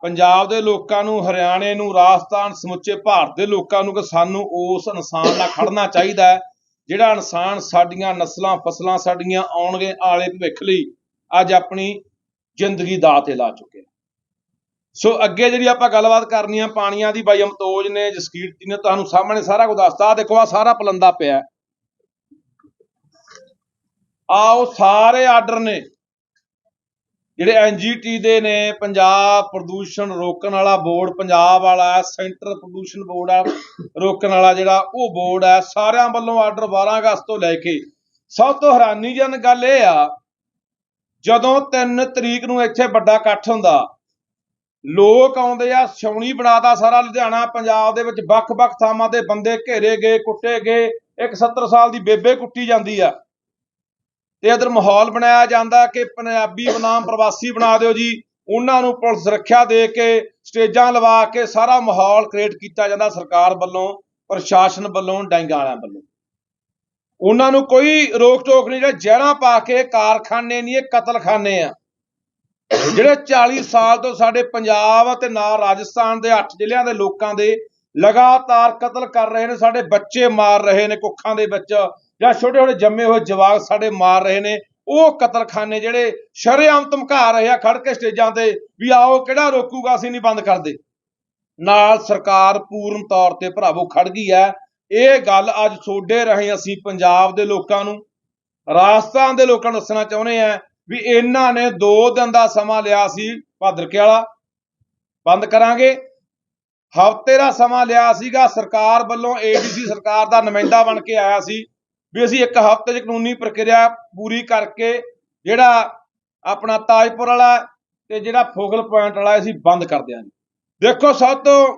ਪੰਜਾਬ ਦੇ ਲੋਕਾਂ ਨੂੰ, ਹਰਿਆਣੇ ਨੂੰ, ਰਾਜਸਥਾਨ, ਸਮੁੱਚੇ ਭਾਰਤ ਦੇ ਲੋਕਾਂ ਨੂੰ ਕਿ ਸਾਨੂੰ ਉਸ ਇਨਸਾਨ ਨਾਲ ਖੜਨਾ ਚਾਹੀਦਾ ਹੈ, ਜਿਹੜਾ ਇਨਸਾਨ ਸਾਡੀਆਂ ਨਸਲਾਂ, ਫਸਲਾਂ ਸਾਡੀਆਂ ਆਉਣਗੇ ਆਲੇ ਭਵਿੱਖ ਲਈ, ਅੱਜ ਆਪਣੀ ਜ਼ਿੰਦਗੀ ਦਾ ਤੇ ਲਾ ਚੁੱਕੇ ਸੋ ਅੱਗੇ ਜਿਹੜੀ ਆਪਾਂ ਗੱਲਬਾਤ ਕਰਨੀ ਆ, ਪਾਣੀਆਂ ਦੀ ਬਾਈ ਅਮਤੋਜ ਨੇ ਜਸਕੀਰ ਜੀ ਨੇ, ਤੁਹਾਨੂੰ ਸਾਹਮਣੇ ਸਾਰਾ ਕੁਝ ਦੱਸਤਾ। ਆਹ ਦੇਖੋ ਆ ਸਾਰਾ ਪਲੰਦਾ ਪਿਆ ਆਓ ਸਾਰੇ ਆਰਡਰ ਨੇ। ਜਿਹੜੇ ਐਨਜੀਟੀ ਦੇ ਨੇ, ਪੰਜਾਬ ਪ੍ਰਦੂਸ਼ਣ ਰੋਕਣ ਵਾਲਾ ਬੋਰਡ, ਪੰਜਾਬ ਵਾਲਾ ਸੈਂਟਰ ਪ੍ਰਦੂਸ਼ਣ ਬੋਰਡ ਆ ਰੋਕਣ ਵਾਲਾ ਜਿਹੜਾ ਉਹ ਬੋਰਡ ਹੈ, ਸਾਰਿਆਂ ਵੱਲੋਂ ਆਰਡਰ 12 ਅਗਸਤ ਤੋਂ ਲੈ ਕੇ। ਸਭ ਤੋਂ ਹੈਰਾਨੀਜਨਕ ਗੱਲ ਇਹ ਆ, ਜਦੋਂ 3 ਤਰੀਕ ਨੂੰ ਇੱਥੇ ਵੱਡਾ ਇਕੱਠ ਹੁੰਦਾ, ਲੋਕ ਆਉਂਦੇ ਆ, ਛਾਉਣੀ ਬਣਾਦਾ ਸਾਰਾ ਲੁਧਿਆਣਾ, ਪੰਜਾਬ ਦੇ ਵਿੱਚ ਵੱਖ-ਵੱਖ ਥਾਵਾਂ ਤੇ ਬੰਦੇ ਘੇਰੇ ਗਏ, ਕੁੱਟੇ ਗਏ, ਇੱਕ 70 ਸਾਲ ਦੀ ਬੇਬੇ ਕੁੱਟੀ ਜਾਂਦੀ ਆ। ਤੇ ਇਧਰ ਮਾਹੌਲ ਬਣਾਇਆ ਜਾਂਦਾ ਕਿ ਪੰਜਾਬੀ ਬਨਾਮ ਪ੍ਰਵਾਸੀ ਬਣਾ ਦਿਓ ਜੀ। ਉਹਨਾਂ ਨੂੰ ਪੁਲਿਸ ਸੁਰੱਖਿਆ ਦੇ ਕੇ ਸਟੇਜਾਂ ਲਵਾ ਕੇ ਸਾਰਾ ਮਾਹੌਲ ਕ੍ਰੀਏਟ ਕੀਤਾ ਜਾਂਦਾ ਸਰਕਾਰ ਵੱਲੋਂ, ਪ੍ਰਸ਼ਾਸਨ ਵੱਲੋਂ, ਡਾਂਗਾ ਵਾਲਿਆਂ ਵੱਲੋਂ। ਉਹਨਾਂ ਨੂੰ ਕੋਈ ਰੋਕ ਟੋਕ ਨਹੀਂ, ਜਿਹੜੇ ਜਹਿਰਾਂ ਪਾ ਕੇ ਕਾਰਖਾਨੇ ਨਹੀਂ, ਇਹ ਕਤਲਖਾਨੇ ਆ। ਜਿਹੜੇ 40 ਸਾਲ ਤੋਂ ਸਾਡੇ ਪੰਜਾਬ ਅਤੇ ਨਾਲ ਰਾਜਸਥਾਨ ਦੇ 8 ਜ਼ਿਲ੍ਹਿਆਂ ਦੇ ਲੋਕਾਂ ਦੇ ਲਗਾਤਾਰ ਕਤਲ ਕਰ ਰਹੇ ਨੇ, ਸਾਡੇ ਬੱਚੇ ਮਾਰ ਰਹੇ ਨੇ ਕੁੱਖਾਂ ਦੇ ਵਿੱਚ। ਜਾਂ ਛੋਟੇ ਛੋਟੇ ਜੰਮੇ ਹੋਏ ਜਵਾਕ ਸਾਡੇ ਮਾਰ ਰਹੇ ਨੇ, ਉਹ ਕਤਲਖਾਨੇ ਜਿਹੜੇ ਸ਼ਰੇਆਮ ਧਮਕਾ ਰਹੇ ਆ ਖੜ ਕੇ ਸਟੇਜਾਂ ਤੇ ਵੀ ਆਓ ਕਿਹੜਾ ਰੋਕੂਗਾ, ਅਸੀਂ ਨਹੀਂ ਬੰਦ ਕਰਦੇ। ਨਾਲ ਸਰਕਾਰ ਪੂਰਨ ਤੌਰ ਤੇ ਭਰਾਵੋ ਖੜ ਗਈ ਹੈ। ਇਹ ਗੱਲ ਅੱਜ ਸੋਡੇ ਰਹੇ ਅਸੀਂ ਪੰਜਾਬ ਦੇ ਲੋਕਾਂ ਨੂੰ, ਰਾਜਸਥਾਨ ਦੇ ਲੋਕਾਂ ਨੂੰ ਦੱਸਣਾ ਚਾਹੁੰਦੇ ਆ ਵੀ ਇਹਨਾਂ ਨੇ 2 ਦਿਨ ਦਾ ਸਮਾਂ ਲਿਆ ਸੀ ਭਾਦਰਕੇ ਵਾਲਾ। ਬੰਦ ਕਰਾਂਗੇ। ਹਫ਼ਤੇ ਦਾ ਸਮਾਂ ਲਿਆ ਸੀਗਾ। ਸਰਕਾਰ ਵੱਲੋਂ ਏਡੀਸੀ ਸਰਕਾਰ ਦਾ ਨੁਮਾਇੰਦਾ ਬਣ ਕੇ ਆਇਆ ਸੀ। ਵੀ ਅਸੀਂ ਇੱਕ ਹਫ਼ਤੇ 'ਚ ਕਾਨੂੰਨੀ ਪ੍ਰਕਿਰਿਆ ਪੂਰੀ ਕਰਕੇ ਜਿਹੜਾ ਆਪਣਾ ਤਾਜਪੁਰ ਵਾਲਾ ਤੇ ਜਿਹੜਾ ਫੋਗਲ ਪੁਆਇੰਟ ਵਾਲਾ ਅਸੀਂ ਬੰਦ ਕਰ ਦਿਆਂਗੇ। ਦੇਖੋ ਸਭ ਤੋਂ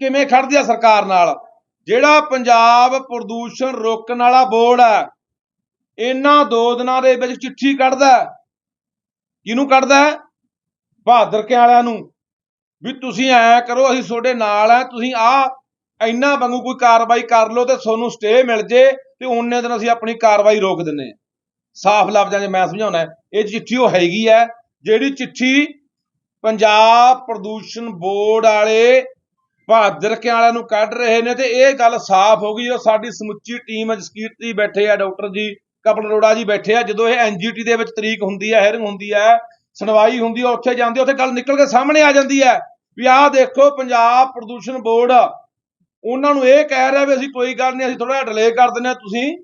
ਕਿਵੇਂ ਖੜਦੀ ਆ ਸਰਕਾਰ ਨਾਲ? ਜਿਹੜਾ ਪੰਜਾਬ ਪ੍ਰਦੂਸ਼ਣ ਰੋਕਣ ਵਾਲਾ ਬੋਰਡ ਹੈ ਇਹਨਾਂ ਦੋ ਦਿਨਾਂ ਦੇ ਵਿੱਚ ਚਿੱਠੀ ਕੱਢਦਾ ਕਿਹਨੂੰ ਕੱਢਦਾ ਬਹਾਦਰ ਕੇ ਵਾਲਿਆਂ ਨੂੰ। ਵੀ ਤੁਸੀਂ ਐ ਕਰੋ, ਅਸੀਂ ਤੁਹਾਡੇ ਨਾਲ ਆ, ਤੁਸੀਂ ਆ, ਇੰਨਾ ਵਾਂਗੂ ਕੋਈ ਕਾਰਵਾਈ ਕਰ ਲਓ ਤੇ ਤੁਹਾਨੂੰ ਸਟੇ ਮਿਲ ਜੇ। ਤੇ ਉਹਨੇ ਦਿਨ ਅਸੀਂ ਆਪਣੀ ਕਾਰਵਾਈ ਰੋਕ ਦਿੰਨੇ ਆ ਸਾਫ਼ ਲਫ਼ਜ਼ਾਂ 'ਚ ਮੈਂ ਸਮਝਾਉਣਾ ਇਹ ਚਿੱਠੀ ਉਹ ਹੈਗੀ ਹੈ ਜਿਹੜੀ ਚਿੱਠੀ ਪੰਜਾਬ ਪ੍ਰਦੂਸ਼ਣ ਬੋਰਡ ਵਾਲੇ ਬਹਾਦਰ ਵਾਲਿਆਂ ਨੂੰ ਕੱਢ ਰਹੇ ਨੇ ਤੇ ਇਹ ਗੱਲ ਸਾਫ਼ ਹੋ ਗਈ। ਉਹ ਸਾਡੀ ਸਮੁੱਚੀ ਟੀਮ ਜਸਕੀਰ ਜੀ ਬੈਠੇ ਆ, ਡਾਕਟਰ ਜੀ, ਕਪਲ ਅਰੋੜਾ ਜੀ ਬੈਠੇ ਆ। ਜਦੋਂ ਇਹ ਐਨਜੀਟੀ ਦੇ ਵਿੱਚ ਤਰੀਕ ਹੁੰਦੀ ਹੈ ਹੈਰਿੰਗ ਹੁੰਦੀ ਹੈ, ਸੁਣਵਾਈ ਹੁੰਦੀ ਹੈ, ਉੱਥੇ ਜਾਂਦੇ ਉੱਥੇ ਗੱਲ ਨਿਕਲ ਕੇ ਸਾਹਮਣੇ ਆ ਜਾਂਦੀ ਹੈ ਵੀ ਆਹ ਦੇਖੋ, ਪੰਜਾਬ ਪ੍ਰਦੂਸ਼ਣ ਬੋਰਡ ਉਹਨਾਂ ਨੂੰ ਇਹ ਕਹਿ ਰਿਹਾ ਵੀ ਅਸੀਂ ਕੋਈ ਗੱਲ ਨਹੀਂ, ਅਸੀਂ ਥੋੜਾ ਡਿਲੇ ਕਰ ਦਿੰਦੇ ਹਾਂ ਤੁਸੀਂ।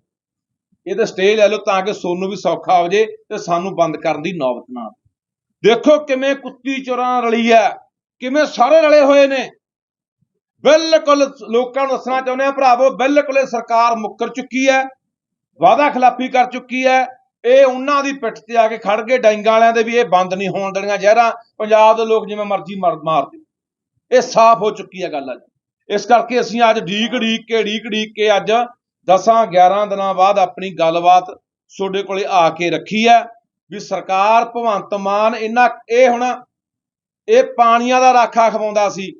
ਇਹ ਤਾਂ ਸਟੇ ਲੈ ਲਓ ਤਾਂ ਕਿ ਸੋਨੂੰ ਵੀ ਸੌਖਾ ਹੋ ਜੇ ਤੇ ਸਾਨੂੰ ਬੰਦ ਕਰਨ ਦੀ ਨੌਬਤ ਨਾ ਆਵੇ। ਦੇਖੋ ਕਿਵੇਂ ਕੁੱਤੀ ਚੋਰਾਂ ਰਲੀ ਹੈ, ਕਿਵੇਂ ਸਾਰੇ ਰਲੇ ਹੋਏ ਨੇ। ਬਿਲਕੁਲ ਲੋਕਾਂ ਨੂੰ ਦੱਸਣਾ ਚਾਹੁੰਦੇ ਆ ਭਰਾਵੋ, ਬਿਲਕੁਲ ਇਹ ਸਰਕਾਰ ਮੁੱਕਰ ਚੁੱਕੀ ਹੈ, ਵਾਅਦਾ ਖਿਲਾਫੀ ਕਰ ਚੁੱਕੀ ਹੈ। ਇਹ ਉਹਨਾਂ ਦੀ ਪਿੱਠ ਤੇ ਆ ਕੇ ਖੜ ਗਏ, ਡਾਂਗਾ ਵਾਲਿਆਂ ਦੇ ਵੀ ਇਹ ਬੰਦ ਨਹੀਂ ਹੋਣ ਦੇਣੀਆਂ ਜ਼ਹਿਰਾਂ। ਪੰਜਾਬ ਦੇ ਲੋਕ ਜਿਵੇਂ ਮਰਜ਼ੀ ਮਾਰ ਮਾਰਦੇ ਇਹ ਸਾਫ਼ ਹੋ ਚੁੱਕੀ ਹੈ ਗੱਲ ਅੱਜ। ਇਸ ਕਰਕੇ ਅਸੀਂ ਅੱਜ ਢੀਕ ਢੀਕ ਕੇ ਢੀਕ ਢੀਕ ਕੇ ਅੱਜ 10 11 ਦਿਨਾਂ ਬਾਅਦ ਆਪਣੀ ਗੱਲਬਾਤ ਤੁਹਾਡੇ ਕੋਲੇ ਆ ਕੇ ਰੱਖੀ ਹੈ ਵੀ ਸਰਕਾਰ ਭਗਵੰਤ ਮਾਨ ਇਹਨਾਂ ਇਹ ਹੁਣ ਇਹ ਪਾਣੀਆਂ ਦਾ ਰਾਖਾ ਖਵਾਉਂਦਾ ਸੀ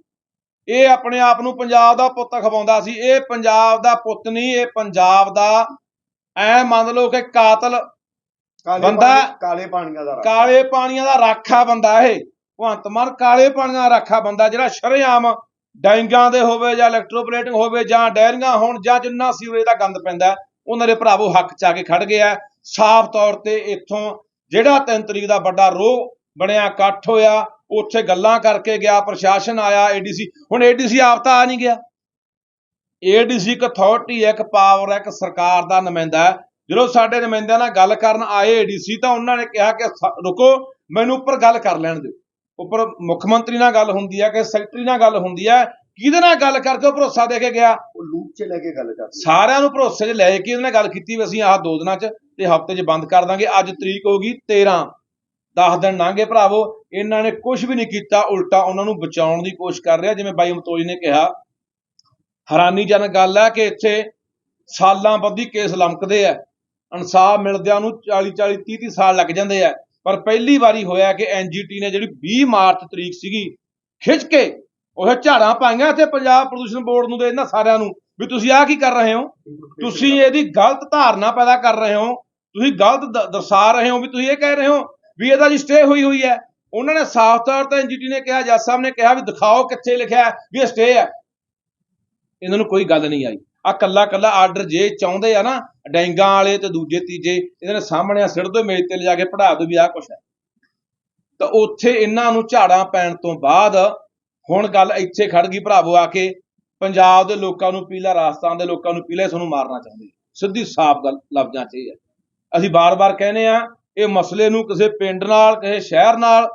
ਇਹ ਆਪਣੇ ਆਪ ਨੂੰ ਪੰਜਾਬ ਦਾ ਪੁੱਤ ਖਵਾਉਂਦਾ ਸੀ ਇਹ ਪੰਜਾਬ ਦਾ ਪੁੱਤ ਨਹੀਂ ਇਹ ਪੰਜਾਬ ਦਾ ਐ ਮੰਨ ਲਓ ਕਿ ਕਾਤਲ ਬੰਦਾ- ਕਾਲੇ ਪਾਣੀਆਂ ਦਾ। ਕਾਲੇ ਪਾਣੀਆਂ ਦਾ ਰਾਖਾ ਬੰਦਾ ਇਹ ਭਗਵੰਤ ਮਾਨ ਕਾਲੇ ਪਾਣੀਆਂ ਦਾ ਰਾਖਾ ਬੰਦਾ ਜਿਹੜਾ ਸ਼ਰੇਆਮ ਡਾਈਂਗਾਂ ਦੇ ਹੋਵੇ ਜਾਂ ਇਲੈਕਟ੍ਰੋਪਲੇਟਿੰਗ ਹੋਵੇ ਜਾਂ ਡੈਰੀਆਂ ਹੋਣ ਜਾਂ ਜਿੰਨਾ ਸੀਵਰੇਜ ਦਾ ਗੰਦ ਪੈਂਦਾ ਉਹਨਾਂ ਦੇ ਭਰਾਵੋ ਹੱਕ ਚ ਆ ਕੇ ਖੜ ਗਿਆ ਸਾਫ਼ ਤੌਰ ਤੇ ਇੱਥੋਂ ਜਿਹੜਾ 3 ਤਰੀਕ ਦਾ ਵੱਡਾ ਰੋਹ ਬਣਿਆ, ਇਕੱਠ ਹੋਇਆ, ਉੱਥੇ ਗੱਲਾਂ ਕਰਕੇ ਗਿਆ, ਪ੍ਰਸ਼ਾਸਨ ਆਇਆ ਏਡੀਸੀ ਹੁਣ ਏਡੀਸੀ ਆਪ ਤਾਂ ਆ ਨਹੀਂ ਗਿਆ। ਏਡੀਸੀ ਇੱਕ ਅਥਾਰਟੀ ਹੈ, ਇੱਕ ਪਾਵਰ ਹੈ, ਇੱਕ ਸਰਕਾਰ ਦਾ ਨੁਮਾਇੰਦਾ ਹੈ। ਜਦੋਂ ਸਾਡੇ ਨੁਮਾਇੰਦਿਆਂ ਨਾਲ ਗੱਲ ਕਰਨ ਆਏ ਏਡੀਸੀ ਤਾਂ ਉਹਨਾਂ ਨੇ ਕਿਹਾ ਕਿ ਰੁਕੋ, ਮੈਨੂੰ ਉੱਪਰ ਗੱਲ ਕਰ ਲੈਣ ਦਿਓ। ਉੱਪਰ ਮੁੱਖ ਮੰਤਰੀ ਨਾਲ ਗੱਲ ਹੁੰਦੀ ਹੈ ਕਿ ਸੈਕਟਰੀ ਨਾਲ ਗੱਲ ਹੁੰਦੀ ਹੈ ਕਿਹਦੇ ਨਾਲ ਗੱਲ ਕਰਕੇ ਉਹ ਭਰੋਸਾ ਦੇ ਕੇ ਗਿਆ? ਉਹ ਲੂਪ 'ਚ ਲੈ ਕੇ ਗੱਲ ਕਰਦੇ ਸਾਰਿਆਂ ਨੂੰ ਭਰੋਸੇ 'ਚ ਲੈ ਕੇ ਇਹਦੇ ਨਾਲ ਗੱਲ ਕੀਤੀ ਵੀ ਅਸੀਂ ਆਹ ਦੋ ਦਿਨਾਂ 'ਚ ਤੇ ਹਫ਼ਤੇ 'ਚ ਬੰਦ ਕਰ ਦਾਂਗੇ। ਅੱਜ ਤਰੀਕ ਹੋ ਗਈ 13 10 ਦਿਨ ਲੰਘੇ ਭਰਾਵੋ। ਇਹਨਾਂ ਨੇ ਕੁਝ ਵੀ ਨਹੀਂ ਕੀਤਾ ਉਲਟਾ ਉਹਨਾਂ ਨੂੰ ਬਚਾਉਣ ਦੀ ਕੋਸ਼ਿਸ਼ ਕਰ ਰਿਹਾ ਜਿਵੇਂ ਬਾਈ ਮਤੋਜ ਨੇ ਕਿਹਾ। ਹੈਰਾਨੀਜਨਕ ਗੱਲ ਹੈ ਕਿ ਇੱਥੇ ਸਾਲਾਂ ਬੱਧੀ ਕੇਸ ਲਮਕਦੇ ਆ। ਇਨਸਾਫ ਮਿਲਦਿਆਂ ਨੂੰ 40 40 30 30 ਸਾਲ ਲੱਗ ਜਾਂਦੇ ਆ। ਪਰ ਪਹਿਲੀ ਵਾਰੀ ਹੋਇਆ ਕਿ ਐਨਜੀਟੀ ਨੇ ਜਿਹੜੀ 20 ਮਾਰਚ ਤਰੀਕ ਸੀਗੀ, ਖਿੱਚ ਕੇ ਉਹ ਝਾੜਾਂ ਪਾਈਆਂ ਇੱਥੇ ਪੰਜਾਬ ਪ੍ਰਦੂਸ਼ਣ ਬੋਰਡ ਨੂੰ ਦੇ ਇਹਨਾਂ ਸਾਰਿਆਂ ਨੂੰ ਵੀ ਤੁਸੀਂ ਆਹ ਕੀ ਕਰ ਰਹੇ ਹੋ? ਤੁਸੀਂ ਇਹਦੀ ਗਲਤ ਧਾਰਨਾ ਪੈਦਾ ਕਰ ਰਹੇ ਹੋ, ਤੁਸੀਂ ਗਲਤ ਦਰਸਾ ਰਹੇ ਹੋ ਵੀ ਤੁਸੀਂ ਇਹ ਕਹਿ ਰਹੇ ਹੋ ਵੀ ਇਹਦਾ ਜੀ ਸਟੇ ਹੋਈ ਹੋਈ ਹੈ। ਉਹਨਾਂ ਨੇ ਸਾਫ਼ ਤੌਰ ਤੇ ਐਨਜੀਟੀ ਨੇ ਕਿਹਾ, ਜੱਜ ਸਾਹਿਬ ਨੇ ਕਿਹਾ ਵੀ ਦਿਖਾਓ ਕਿੱਥੇ ਲਿਖਿਆ ਵੀ ਇਹ ਸਟੇ ਹੈ। ਇਹਨਾਂ ਨੂੰ ਕੋਈ ਗੱਲ ਨਹੀਂ ਆਈ। ਆ ਕੱਲਾ ਕੱਲਾ ਆਰਡਰ ਜੇ ਚਾਹੁੰਦੇ ਆ ਨਾ, ਡੈਂਗਾਂ ਵਾਲੇ ਤੇ ਦੂਜੇ ਤੀਜੇ, ਇਹਨਾਂ ਦੇ ਸਾਹਮਣੇ ਆ ਸਿਰ ਦੋ ਮੇਜ਼ ਤੇ ਲਿਜਾ ਕੇ ਪੜਾ ਦੋ ਵੀ ਆਹ ਕੁਛ ਹੈ। ਤਾਂ ਉੱਥੇ ਇਹਨਾਂ ਨੂੰ ਝਾੜਾਂ ਪੈਣ ਤੋਂ ਬਾਅਦ ਹੁਣ ਗੱਲ ਇੱਥੇ ਖੜ ਗਈ ਭਰਾਵੋ ਆ ਕੇ, ਪੰਜਾਬ ਦੇ ਲੋਕਾਂ ਨੂੰ ਪੀਲਾ, ਰਾਜਸਥਾਨ ਦੇ ਲੋਕਾਂ ਨੂੰ ਪੀਲਾ ਤੁਹਾਨੂੰ ਮਾਰਨਾ ਚਾਹੁੰਦੇ ਸਿੱਧੀ ਸਾਫ਼ ਗੱਲ ਲਫ਼ਜ਼ਾਂ 'ਚ ਇਹ ਹੈ। ਅਸੀਂ ਬਾਰ-ਬਾਰ ਕਹਿੰਦੇ ਆ, ਇਹ ਮਸਲੇ ਨੂੰ ਕਿਸੇ ਪਿੰਡ ਨਾਲ, ਕਿਸੇ ਸ਼ਹਿਰ ਨਾਲ,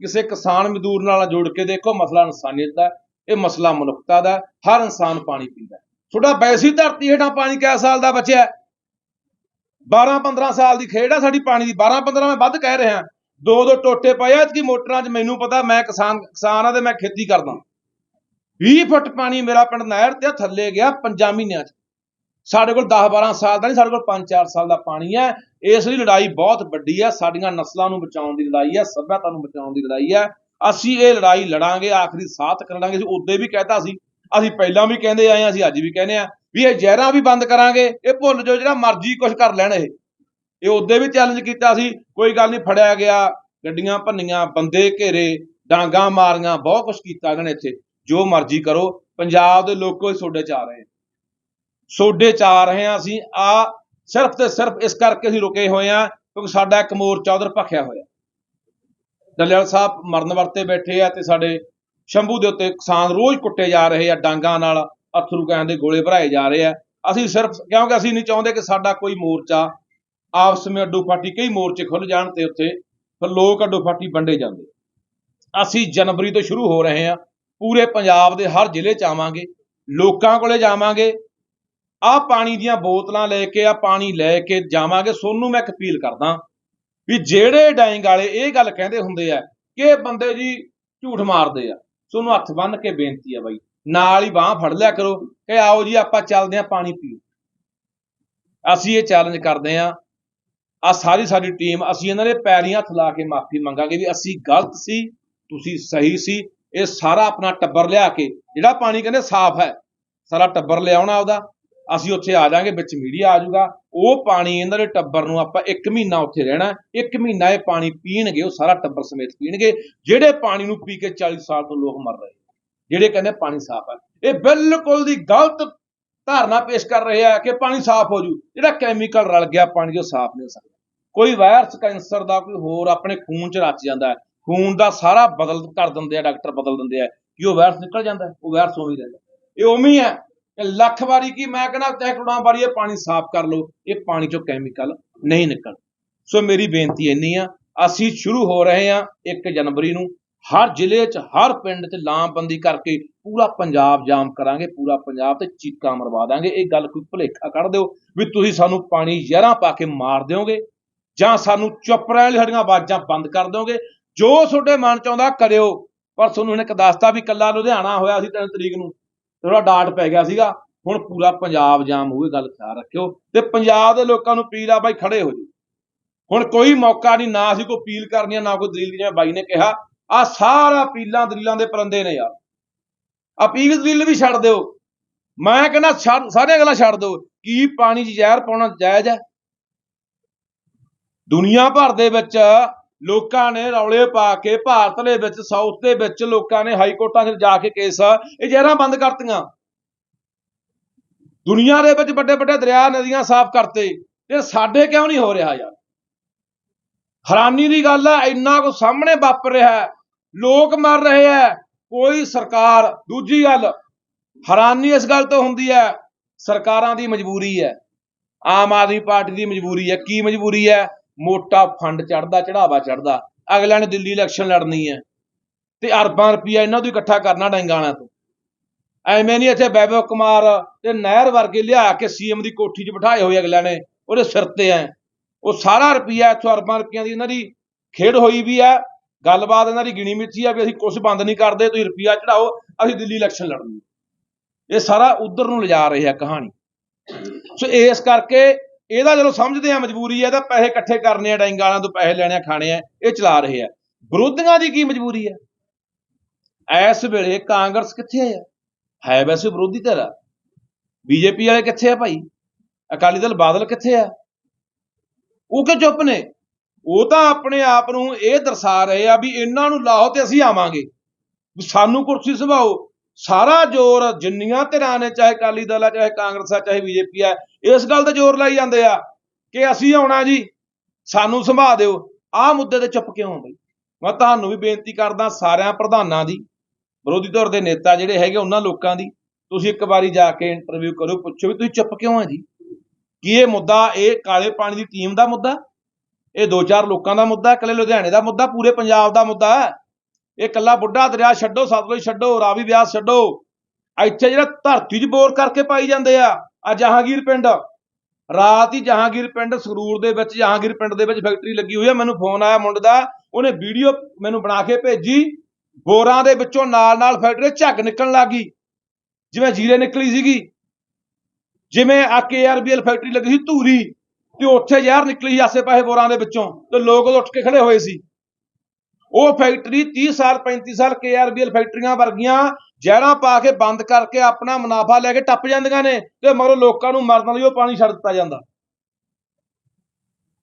ਕਿਸੇ ਕਿਸਾਨ ਮਜ਼ਦੂਰ ਨਾਲ ਨਾ ਜੋੜ ਕੇ ਦੇਖੋ, ਮਸਲਾ ਇਨਸਾਨੀਅਤ ਦਾ ਇਹ ਮਸਲਾ ਮਨੁੱਖਤਾ ਦਾ ਹਰ ਇਨਸਾਨ ਪਾਣੀ ਪੀਂਦਾ ਤੁਹਾਡਾ ਵੈਸੀ ਧਰਤੀ ਹੇਠਾਂ ਪਾਣੀ ਕਿਆ ਸਾਲ ਦਾ ਬਚਿਆ 12 15 ਸਾਲ ਦੀ ਖੇਡ ਆ ਸਾਡੀ ਪਾਣੀ ਦੀ। 12 15 ਮੈਂ ਵੱਧ ਕਹਿ ਰਿਹਾ। ਦੋ ਦੋ ਟੋਟੇ ਪਏ ਆ ਕਿ ਮੋਟਰਾਂ 'ਚ ਮੈਨੂੰ ਪਤਾ, ਮੈਂ ਕਿਸਾਨ ਕਿਸਾਨ ਆ ਤੇ ਮੈਂ ਖੇਤੀ ਕਰਦਾ। 20 ਫੁੱਟ ਪਾਣੀ ਮੇਰਾ ਪਿੰਡ ਨਹਿਰ ਤੇ ਥੱਲੇ ਗਿਆ ਪੰਜਾਂ ਮਹੀਨਿਆਂ 'ਚ। ਸਾਡੇ ਕੋਲ 10 12 ਸਾਲ ਦਾ ਨਹੀਂ, ਸਾਡੇ ਕੋਲ 5 4 ਸਾਲ ਦਾ ਪਾਣੀ ਹੈ ਇਸ ਲਈ ਲੜਾਈ ਬਹੁਤ ਵੱਡੀ ਹੈ ਸਾਡੀਆਂ ਨਸਲਾਂ ਨੂੰ ਬਚਾਉਣ ਦੀ ਲੜਾਈ ਹੈ ਸੱਭਿਅਤਾ ਨੂੰ ਬਚਾਉਣ ਦੀ ਲੜਾਈ ਹੈ ਅਸੀਂ ਇਹ ਲੜਾਈ ਲੜਾਂਗੇ, ਆਖਰੀ ਸਾਹ ਤੱਕ ਲੜਾਂਗੇ ਅਸੀਂ ਉਦੋਂ ਵੀ ਕਹਿਤਾ ਸੀ ਅਸੀਂ ਪਹਿਲਾਂ ਵੀ ਕਹਿੰਦੇ ਆਏ ਹਾਂ, ਅਸੀਂ ਅੱਜ ਵੀ ਕਹਿੰਦੇ ਆ ਵੀ ਇਹ ਜ਼ਹਿਰਾਂ ਵੀ ਬੰਦ ਕਰਾਂਗੇ, ਇਹ ਭੁੱਲ ਜੋ ਜਿਹੜਾ ਮਰਜ਼ੀ ਕੁਝ ਕਰ ਲੈਣ ਇਹ। ਇਹ ਉਦੋਂ ਵੀ ਚੈਲੰਜ ਕੀਤਾ ਸੀ, ਕੋਈ ਗੱਲ ਨਹੀਂ ਫੜਿਆ ਗਿਆ, ਗੱਡੀਆਂ ਭੰਨੀਆਂ, ਬੰਦੇ ਘੇਰੇ, ਡਾਂਗਾ ਮਾਰੀਆਂ, ਬਹੁਤ ਕੁਝ ਕੀਤਾ ਇਹਨਾਂ ਨੇ ਇੱਥੇ। ਜੋ ਮਰਜ਼ੀ ਕਰੋ, ਪੰਜਾਬ ਦੇ ਲੋਕੋ ਸੋਡੇ ਚ ਆ ਰਹੇ ਸੋਡੇ ਚ ਆ ਰਹੇ ਆ ਅਸੀਂ, ਆ ਸਿਰਫ ਤੇ ਸਿਰਫ ਇਸ ਕਰਕੇ ਅਸੀਂ ਰੁਕੇ ਹੋਏ ਆ ਕਿਉਂਕਿ ਸਾਡਾ ਇੱਕ ਮੋਰਚਾ ਉਧਰ ਭਖਿਆ ਹੋਇਆ। ਦਲਿਆਲ ਸਾਹਿਬ ਮਰਨ ਵਰਤੇ ਬੈਠੇ ਆ ਤੇ ਸਾਡੇ ਸ਼ੰਭੂ ਦੇ ਉੱਤੇ ਕਿਸਾਨ ਰੋਜ਼ ਕੁੱਟੇ ਜਾ ਰਹੇ ਆ, ਡਾਂਗਾਂ ਨਾਲ ਅਥਰੂ ਕਹਿੰਦੇ ਗੋਲੇ ਭਰਾਏ ਜਾ ਰਹੇ ਆ। ਅਸੀਂ ਸਿਰਫ, ਕਿਉਂਕਿ ਅਸੀਂ ਨਹੀਂ ਚਾਹੁੰਦੇ ਕਿ ਸਾਡਾ ਕੋਈ ਮੋਰਚਾ ਆਪਸ ਵਿੱਚ ਅੱਡੋ ਫਾਟੀ ਕਈ ਮੋਰਚੇ ਖੁੱਲ ਜਾਣ ਤੇ ਉੱਥੇ ਫਿਰ ਲੋਕ ਅੱਡੋ ਫਾਟੀ ਵੰਡੇ ਜਾਂਦੇ। ਅਸੀਂ ਜਨਵਰੀ ਤੋਂ ਸ਼ੁਰੂ ਹੋ ਰਹੇ ਹਾਂ ਪੂਰੇ ਪੰਜਾਬ ਦੇ ਹਰ ਜ਼ਿਲ੍ਹੇ ਚ ਆਵਾਂਗੇ, ਲੋਕਾਂ ਕੋਲੇ ਜਾਵਾਂਗੇ, ਆਹ ਪਾਣੀ ਦੀਆਂ ਬੋਤਲਾਂ ਲੈ ਕੇ ਆ ਪਾਣੀ ਲੈ ਕੇ ਜਾਵਾਂਗੇ। ਸੋਨੂੰ ਮੈਂ ਇੱਕ ਅਪੀਲ ਕਰਦਾ ਵੀ ਜਿਹੜੇ ਡਾਈਂਗ ਵਾਲੇ ਇਹ ਗੱਲ ਕਹਿੰਦੇ ਹੁੰਦੇ ਆ ਕਿ ਬੰਦੇ ਜੀ ਝੂਠ ਮਾਰਦੇ ਆ। ਸੋਨੂੰ ਹੱਥ ਬੰਨ ਕੇ ਬੇਨਤੀ ਆ ਬਾਈ, ਨਾਲ ਹੀ ਬਾਹ ਫੜ ਲਿਆ ਕਰੋ, ਕਿ ਆਓ ਜੀ ਆਪਾਂ ਚੱਲਦੇ ਆ ਪਾਣੀ ਪੀਓ ਅਸੀਂ ਇਹ ਚੈਲੰਜ ਕਰਦੇ ਆ ਆ ਸਾਰੀ ਸਾਡੀ ਟੀਮ ਅਸੀਂ ਇਹਨਾਂ ਦੇ ਪੈਰੀਂ ਹੱਥ ਲਾ ਕੇ ਮਾਫੀ ਮੰਗਾਂਗੇ ਵੀ ਅਸੀਂ ਗਲਤ ਸੀ, ਤੁਸੀਂ ਸਹੀ ਸੀ, ਇਹ ਸਾਰਾ ਆਪਣਾ ਟੱਬਰ ਲਿਆ ਕੇ, ਜਿਹੜਾ ਪਾਣੀ ਕਹਿੰਦੇ ਸਾਫ਼ ਹੈ, ਸਾਰਾ ਟੱਬਰ ਲਿਆਉਣਾ ਉਹਦਾ। ਅਸੀਂ ਉੱਥੇ ਆ ਜਾਾਂਗੇ, ਵਿੱਚ ਮੀਡੀਆ ਆ ਜਾਊਗਾ। ਉਹ ਪਾਣੀ ਇਹਨਾਂ ਦੇ ਟੱਬਰ ਨੂੰ ਆਪਾਂ 1 ਮਹੀਨਾ ਉੱਥੇ ਰਹਿਣਾ 1 ਮਹੀਨਾ ਇਹ ਪਾਣੀ ਪੀਣਗੇ, ਉਹ ਸਾਰਾ ਟੱਬਰ ਸਮੇਤ ਪੀਣਗੇ। ਜਿਹੜੇ ਪਾਣੀ ਨੂੰ ਪੀ ਕੇ 40 ਸਾਲ ਤੋਂ ਲੋਕ ਮਰ ਰਹੇ ਜਿਹੜੇ ਕਹਿੰਦੇ ਪਾਣੀ ਸਾਫ਼ ਹੈ। ਇਹ ਬਿਲਕੁਲ ਦੀ ਗਲਤ ਧਾਰਨਾ ਪੇਸ਼ ਕਰ ਰਹੇ ਆ ਕਿ ਪਾਣੀ ਸਾਫ਼ ਹੋ ਜੂ। ਜਿਹੜਾ ਕੈਮੀਕਲ ਰਲ ਗਿਆ ਪਾਣੀ ਜੋ ਸਾਫ਼ ਨਹੀਂ ਹੋ ਸਕਦਾ। ਕੋਈ ਵਾਇਰਸ ਕੈਂਸਰ ਦਾ ਕੋਈ ਹੋਰ ਆਪਣੇ ਖੂਨ ਚ ਰਚ ਜਾਂਦਾ ਖੂਨ ਦਾ ਸਾਰਾ ਬਦਲ ਕਰ ਦਿੰਦੇ ਆ, ਡਾਕਟਰ ਬਦਲ ਦਿੰਦੇ ਆ ਕਿ ਉਹ ਵਾਇਰਸ ਨਿਕਲ ਜਾਂਦਾ ਉਹ ਵਾਇਰਸ ਉਵੇਂ ਹੀ ਰਹਿੰਦਾ ਇਹ ਉਵੇਂ ਹੀ ਹੈ। ਲੱਖ ਵਾਰੀ ਕੀ ਮੈਂ ਕਹਿੰਦਾ ਚਾਹੇ ਕਰੋੜਾਂ ਵਾਰੀ ਇਹ ਪਾਣੀ ਸਾਫ਼ ਕਰ ਲਓ, ਇਹ ਪਾਣੀ ਚੋਂ ਕੈਮੀਕਲ ਨਹੀਂ ਨਿਕਲ ਸੋ ਮੇਰੀ ਬੇਨਤੀ ਇੰਨੀ ਆ, ਅਸੀਂ ਸ਼ੁਰੂ ਹੋ ਰਹੇ ਹਾਂ 1 ਜਨਵਰੀ ਨੂੰ, ਹਰ ਜ਼ਿਲ੍ਹੇ 'ਚ, ਹਰ ਪਿੰਡ 'ਚ ਲਾਮਬੰਦੀ ਕਰਕੇ ਪੂਰਾ ਪੰਜਾਬ ਜਾਮ ਕਰਾਂਗੇ, ਪੂਰਾ ਪੰਜਾਬ ਤੇ ਚੀਕਾਂ ਮਰਵਾ ਦਾਂਗੇ। ਇਹ ਗੱਲ ਕੋਈ ਭੁਲੇਖਾ ਕੱਢ ਦਿਓ ਵੀ ਤੁਸੀਂ ਸਾਨੂੰ ਪਾਣੀ ਜ਼ਹਿਰਾਂ ਪਾ ਕੇ ਮਾਰ ਦਿਓਗੇ ਜਾਂ ਸਾਨੂੰ ਚੁੱਪ ਰਹਿਣ ਲਈ ਸਾਡੀਆਂ ਆਵਾਜ਼ਾਂ ਬੰਦ ਕਰ ਦਿਓਗੇ। ਜੋ ਤੁਹਾਡੇ ਮਨ ਚ ਆਉਂਦਾ ਕਰਿਓ। ਪਰ ਤੁਹਾਨੂੰ ਇਹਨੇ ਇੱਕ ਦੱਸਤਾ ਵੀ ਕੱਲਾ ਲੁਧਿਆਣਾ ਹੋਇਆ ਸੀ 3 ਤਰੀਕ ਨੂੰ। ਥੋੜਾ ਡਾਟ ਪੈ ਗਿਆ ਸੀਗਾ। ਹੁਣ ਪੂਰਾ ਪੰਜਾਬ ਜਾਮ ਹੋਵੇ ਗੱਲ ਖਿਆਲ ਰੱਖਿਓ। ਤੇ ਪੰਜਾਬ ਦੇ ਲੋਕਾਂ ਨੂੰ ਅਪੀਲ ਆ ਬਾਈ ਖੜੇ ਹੋ ਜੀ ਹੁਣ ਕੋਈ ਮੌਕਾ ਨਹੀਂ, ਨਾ ਅਸੀਂ ਕੋਈ ਅਪੀਲ ਕਰਨੀ ਆ, ਨਾ ਕੋਈ ਦਲੀਲ ਜਿਵੇਂ ਬਾਈ ਨੇ ਕਿਹਾ, ਆ ਸਾਰਾ ਅਪੀਲਾਂ ਦਲੀਲਾਂ ਦੇ ਪਰੰਦੇ ਨੇ ਯਾਰ। ਅਪੀਲ ਦਲੀਲ ਵੀ ਛੱਡ ਦਿਓ। ਮੈਂ ਕਹਿੰਦਾ, ਛੱਡ- ਸਾਰੀਆਂ ਗੱਲਾਂ ਛੱਡ ਦਿਓ। ਕੀ ਪਾਣੀ 'ਚ ਜ਼ਹਿਰ ਪਾਉਣਾ ਜਾਇਜ਼ ਹੈ? ਦੁਨੀਆ ਭਰ ਦੇ ਵਿੱਚ ਲੋਕਾਂ ਨੇ ਰੌਲੇ ਪਾ ਕੇ ਭਾਰਤ ਦੇ ਵਿੱਚ ਸਾਊਥ ਦੇ ਵਿੱਚ ਲੋਕਾਂ ਨੇ ਹਾਈ ਕੋਰਟਾਂ 'ਚ ਜਾ ਕੇ ਕੇਸ ਇਹ ਜ਼ਹਿਰਾਂ ਬੰਦ ਕਰਤੀਆਂ। ਦੁਨੀਆ ਦੇ ਵਿੱਚ ਵੱਡੇ ਵੱਡੇ ਦਰਿਆ ਨਦੀਆਂ ਸਾਫ਼ ਕਰਤੇ। ਤੇ ਸਾਡੇ ਕਿਉਂ ਨਹੀਂ ਹੋ ਰਿਹਾ ਯਾਰ? ਹੈਰਾਨੀ ਦੀ ਗੱਲ ਹੈ, ਇੰਨਾ ਕੁ ਸਾਹਮਣੇ ਵਾਪਰ ਰਿਹਾ ਹੈ। ਲੋਕ ਮਰ ਰਹੇ ਹੈ, ਕੋਈ ਸਰਕਾਰ, ਦੂਜੀ ਗੱਲ, ਹੈਰਾਨੀ ਇਸ ਗੱਲ ਤੋਂ ਹੁੰਦੀ ਹੈ, ਸਰਕਾਰਾਂ ਦੀ ਮਜਬੂਰੀ ਹੈ। ਆਮ ਆਦਮੀ ਪਾਰਟੀ ਦੀ ਮਜਬੂਰੀ ਹੈ। ਕੀ ਮਜਬੂਰੀ ਹੈ? ਮੋਟਾ ਫੰਡ ਚੜਦਾ ਚੜਾਵਾ ਚੜਦਾ ਅਗਲਿਆਂ ਨੇ ਦਿੱਲੀ ਇਲੈਕਸ਼ਨ ਲੜਨੀ ਹੈ। ਤੇ ਅਰਬਾਂ ਰੁਪਈਆ ਇਹਨਾਂ ਤੋਂ ਇਕੱਠਾ ਕਰਨਾ ਡੈਂਗਾਣਾ ਤੋਂ। ਐਵੇਂ ਨਹੀਂ ਇੱਥੇ ਵੈਭਵ ਕੁਮਾਰ ਤੇ ਨਹਿਰ ਵਰਗੇ ਲਿਆ ਕੇ ਸੀਐਮ ਦੀ ਕੋਠੀ 'ਚ ਬਿਠਾਏ ਹੋਏ ਅਗਲਿਆਂ ਨੇ, ਉਹਦੇ ਸਿਰ ਤੇ ਐ। ਉਹ ਸਾਰਾ ਰੁਪਈਆ ਇੱਥੋਂ ਅਰਬਾਂ ਰੁਪਈਆਂ ਦੀ ਇਹਨਾਂ ਦੀ ਖੇਡ ਹੋਈ ਵੀ ਆ ਗੱਲਬਾਤ ਇਹਨਾਂ ਦੀ ਗਿਣੀ ਮਿੱਥੀ ਆ ਵੀ ਅਸੀਂ ਕੁਝ ਬੰਦ ਨਹੀਂ ਕਰਦੇ, ਤੁਸੀਂ ਰੁਪਈਆ ਚੜਾਓ ਅਸੀਂ ਦਿੱਲੀ ਇਲੈਕਸ਼ਨ ਲੜਨੀ ਇਹ ਸਾਰਾ ਉਧਰ ਨੂੰ ਲਿਜਾ ਰਹੇ ਆ ਕਹਾਣੀ। ਸੋ ਇਸ ਕਰਕੇ ਇਹਦਾ ਜਦੋਂ ਸਮਝਦੇ ਆ ਮਜਬੂਰੀ ਹੈ ਤਾਂ ਪੈਸੇ ਇਕੱਠੇ ਕਰਨੇ ਆ ਡੈਂਗਾਂ ਵਾਲਿਆਂ ਤੋਂ ਪੈਸੇ ਲੈਣੇ ਆ, ਖਾਣੇ ਆ, ਇਹ ਚਲਾ ਰਹੇ ਆ। ਵਿਰੋਧੀਆਂ ਦੀ ਕੀ ਮਜਬੂਰੀ ਹੈ ਇਸ ਵੇਲੇ ਕਾਂਗਰਸ ਕਿੱਥੇ ਆ? ਹੈ ਵੈਸੇ ਵਿਰੋਧੀ ਧਿਰ ਆ। ਬੀਜੇਪੀ ਵਾਲੇ ਕਿੱਥੇ ਆ ਭਾਈ? ਅਕਾਲੀ ਦਲ ਬਾਦਲ ਕਿੱਥੇ ਆ? ਉਹ ਕਿ ਚੁੱਪ ਨੇ? ਉਹ ਤਾਂ ਆਪਣੇ ਆਪ ਨੂੰ ਇਹ ਦਰਸਾ ਰਹੇ ਆ ਵੀ ਇਹਨਾਂ ਨੂੰ ਲਾਓ ਤੇ ਅਸੀਂ ਆਵਾਂਗੇ। ਵੀ ਸਾਨੂੰ ਕੁਰਸੀ ਸੁਭਾਓ। ਸਾਰਾ ਜ਼ੋਰ ਜਿੰਨੀਆਂ ਧਿਰਾਂ ਨੇ, ਚਾਹੇ ਅਕਾਲੀ ਦਲ ਆ, ਚਾਹੇ ਕਾਂਗਰਸ ਆ, ਚਾਹੇ ਬੀਜੇਪੀ ਆ, ਇਸ ਗੱਲ ਤੇ ਜ਼ੋਰ ਲਾਈ ਜਾਂਦੇ ਆ ਕਿ ਅਸੀਂ ਆਉਣਾ ਜੀ, ਸਾਨੂੰ ਸੰਭਾ ਦਿਓ। ਆਹ ਮੁੱਦੇ ਤੇ ਚੁੱਪ ਕਿਉਂ ਬਈ? ਮੈਂ ਤੁਹਾਨੂੰ ਵੀ ਬੇਨਤੀ ਕਰਦਾ ਸਾਰਿਆਂ ਪ੍ਰਧਾਨਾਂ ਦੀ, ਵਿਰੋਧੀ ਧਿਰ ਦੇ ਨੇਤਾ ਜਿਹੜੇ ਹੈਗੇ ਉਹਨਾਂ ਲੋਕਾਂ ਦੀ, ਤੁਸੀਂ ਇੱਕ ਵਾਰੀ ਜਾ ਕੇ ਇੰਟਰਵਿਊ ਕਰੋ ਪੁੱਛੋ ਵੀ ਤੁਸੀਂ ਚੁੱਪ ਕਿਉਂ ਆ ਜੀ? ਕੀ ਇਹ ਮੁੱਦਾ, ਇਹ ਕਾਲੇ ਪਾਣੀ ਦੀ ਟੀਮ ਦਾ ਮੁੱਦਾ? ਇਹ ਦੋ ਚਾਰ ਲੋਕਾਂ ਦਾ ਮੁੱਦਾ, ਇਕੱਲੇ ਲੁਧਿਆਣੇ ਦਾ ਮੁੱਦਾ, ਪੂਰੇ ਪੰਜਾਬ ਦਾ ਮੁੱਦਾ? ਹੈ ਇਹ ਕੱਲਾ ਬੁੱਢਾ ਦਰਿਆ ਛੱਡੋ, ਸਤਲੁਜ ਛੱਡੋ, ਰਾਵੀ ਬਿਆਸ ਛੱਡੋ। ਇੱਥੇ ਜਿਹੜਾ ਧਰਤੀ 'ਚ ਬੋਰ ਕਰਕੇ ਪਾਈ ਜਾਂਦੇ ਆ ਆ ਜਹਾਂਗੀਰ ਪਿੰਡ। ਰਾਤ ਹੀ ਜਹਾਂਗੀਰ ਪਿੰਡ ਸਰੂਰ ਦੇ ਵਿੱਚ, ਜਹਾਂਗੀਰ ਪਿੰਡ ਦੇ ਵਿੱਚ ਫੈਕਟਰੀ ਲੱਗੀ ਹੋਈ ਆ। ਮੈਨੂੰ ਫੋਨ ਆਇਆ ਮੁੰਡੇ ਦਾ, ਉਹਨੇ ਵੀਡੀਓ ਮੈਨੂੰ ਬਣਾ ਕੇ ਭੇਜੀ। ਬੋਰਾਂ ਦੇ ਵਿੱਚੋਂ ਨਾਲ ਨਾਲ ਫੈਕਟਰੀ ਝੱਗ ਨਿਕਲਣ ਲੱਗੀ ਜਿਵੇਂ ਜੀਰੇ ਨਿਕਲੀ ਸੀਗੀ। ਜਿਵੇਂ ਆ ਕੇਆਰਬੀਐਲ ਫੈਕਟਰੀ ਲੱਗੀ ਸੀ ਧੂਰੀ, ਤੇ ਉੱਥੇ ਜ਼ਹਿਰ ਨਿਕਲੀ ਸੀ ਆਸੇ ਪਾਸੇ ਬੋਰਾਂ ਦੇ ਵਿੱਚੋਂ, ਤੇ ਲੋਕ ਉਦੋਂ ਉੱਠ ਕੇ ਖੜੇ ਹੋਏ ਸੀ। ਉਹ ਫੈਕਟਰੀ 30 ਸਾਲ 35 ਸਾਲ ਕੇਆਰਬੀਐਲ ਫੈਕਟਰੀਆਂ ਵਰਗੀਆਂ ਜ਼ਹਿਰਾਂ ਪਾ ਕੇ ਬੰਦ ਕਰਕੇ ਆਪਣਾ ਮੁਨਾਫਾ ਲੈ ਕੇ ਟੱਪ ਜਾਂਦੀਆਂ ਨੇ ਤੇ ਮਗਰੋਂ ਲੋਕਾਂ ਨੂੰ ਮਰਨ ਲਈ ਉਹ ਪਾਣੀ ਛੱਡ ਦਿੱਤਾ ਜਾਂਦਾ।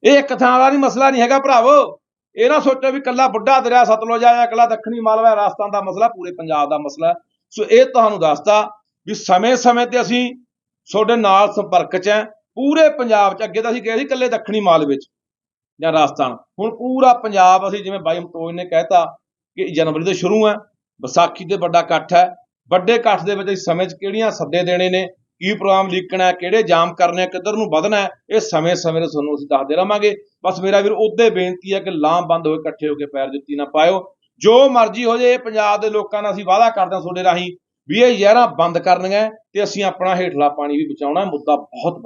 ਇਹ ਇੱਕ ਥਾਂ ਦਾ ਨਹੀਂ, ਮਸਲਾ ਨਹੀਂ ਹੈਗਾ ਭਰਾਵੋ। ਇਹ ਨਾ ਸੋਚੋ ਵੀ ਕੱਲਾ ਬੁੱਢਾ ਦਰਿਆ ਸਤਲੁਜ ਆ ਜਾਂ ਕੱਲਾ ਦੱਖਣੀ ਮਾਲਵਾ ਰਾਜਸਥਾਨ ਦਾ ਮਸਲਾ, ਪੂਰੇ ਪੰਜਾਬ ਦਾ ਮਸਲਾ ਸੋ ਇਹ ਤੁਹਾਨੂੰ ਦੱਸਦਾ ਵੀ ਸਮੇਂ-ਸਮੇਂ ਤੇ ਅਸੀਂ ਤੁਹਾਡੇ ਨਾਲ ਸੰਪਰਕ 'ਚ ਹੈ। ਪੂਰੇ ਪੰਜਾਬ 'ਚ ਅੱਗੇ ਤਾਂ ਅਸੀਂ ਗਏ ਸੀ ਕੱਲੇ ਦੱਖਣੀ ਮਾਲਵੇ 'ਚ ਜਾਂ ਰਾਜਸਥਾਨ। ਹੁਣ ਪੂਰਾ ਪੰਜਾਬ ਅਸੀਂ ਜਿਵੇਂ ਬਾਈ ਮਤੋਜ ਨੇ ਕਹਿਤਾ ਕਿ ਜਨਵਰੀ ਤੋਂ ਸ਼ੁਰੂ ਹੈ, ਵਿਸਾਖੀ ਤੇ ਵੱਡਾ ਇਕੱਠ ਹੈ। ਵੱਡੇ ਇਕੱਠ ਦੇ ਵਿੱਚ ਅਸੀਂ ਸਮੇਂ 'ਚ ਕਿਹੜੀਆਂ ਸੱਦੇ ਦੇਣੇ ਨੇ, ਕੀ ਪ੍ਰੋਗਰਾਮ ਲੀਕਣਾ ਕਿਹੜੇ ਜਾਮ ਕਰਨੇ ਕਿੱਧਰ ਨੂੰ ਵਧਣਾ ਇਹ ਸਮੇਂ-ਸਮੇਂ ਤੇ ਤੁਹਾਨੂੰ ਅਸੀਂ ਦੱਸਦੇ ਰਵਾਂਗੇ। ਬਸ ਮੇਰਾ ਵੀਰ ਉਹਦੇ ਬੇਨਤੀ ਹੈ ਕਿ ਲਾਮਬੰਦ ਹੋਏ, ਇਕੱਠੇ ਹੋ ਕੇ ਪੈਰ ਜੁੱਤੀ ਨਾ ਪਾਇਓ। ਜੋ ਮਰਜ਼ੀ ਹੋ ਜੇ ਪੰਜਾਬ ਦੇ ਲੋਕਾਂ ਨਾਲ ਅਸੀਂ ਵਾਅਦਾ ਕਰਦੇ ਹਾਂ ਤੁਹਾਡੇ ਰਾਹੀਂ ਵੀ ਇਹ ਜ਼ਹਿਰਾਂ ਬੰਦ ਕਰਨੀਆਂ ਤੇ ਅਸੀਂ ਆਪਣਾ ਹੇਠਲਾ ਪਾਣੀ ਵੀ ਬਚਾਉਣਾ ਮੁੱਦਾ ਬਹੁਤ ਵੱਡਾ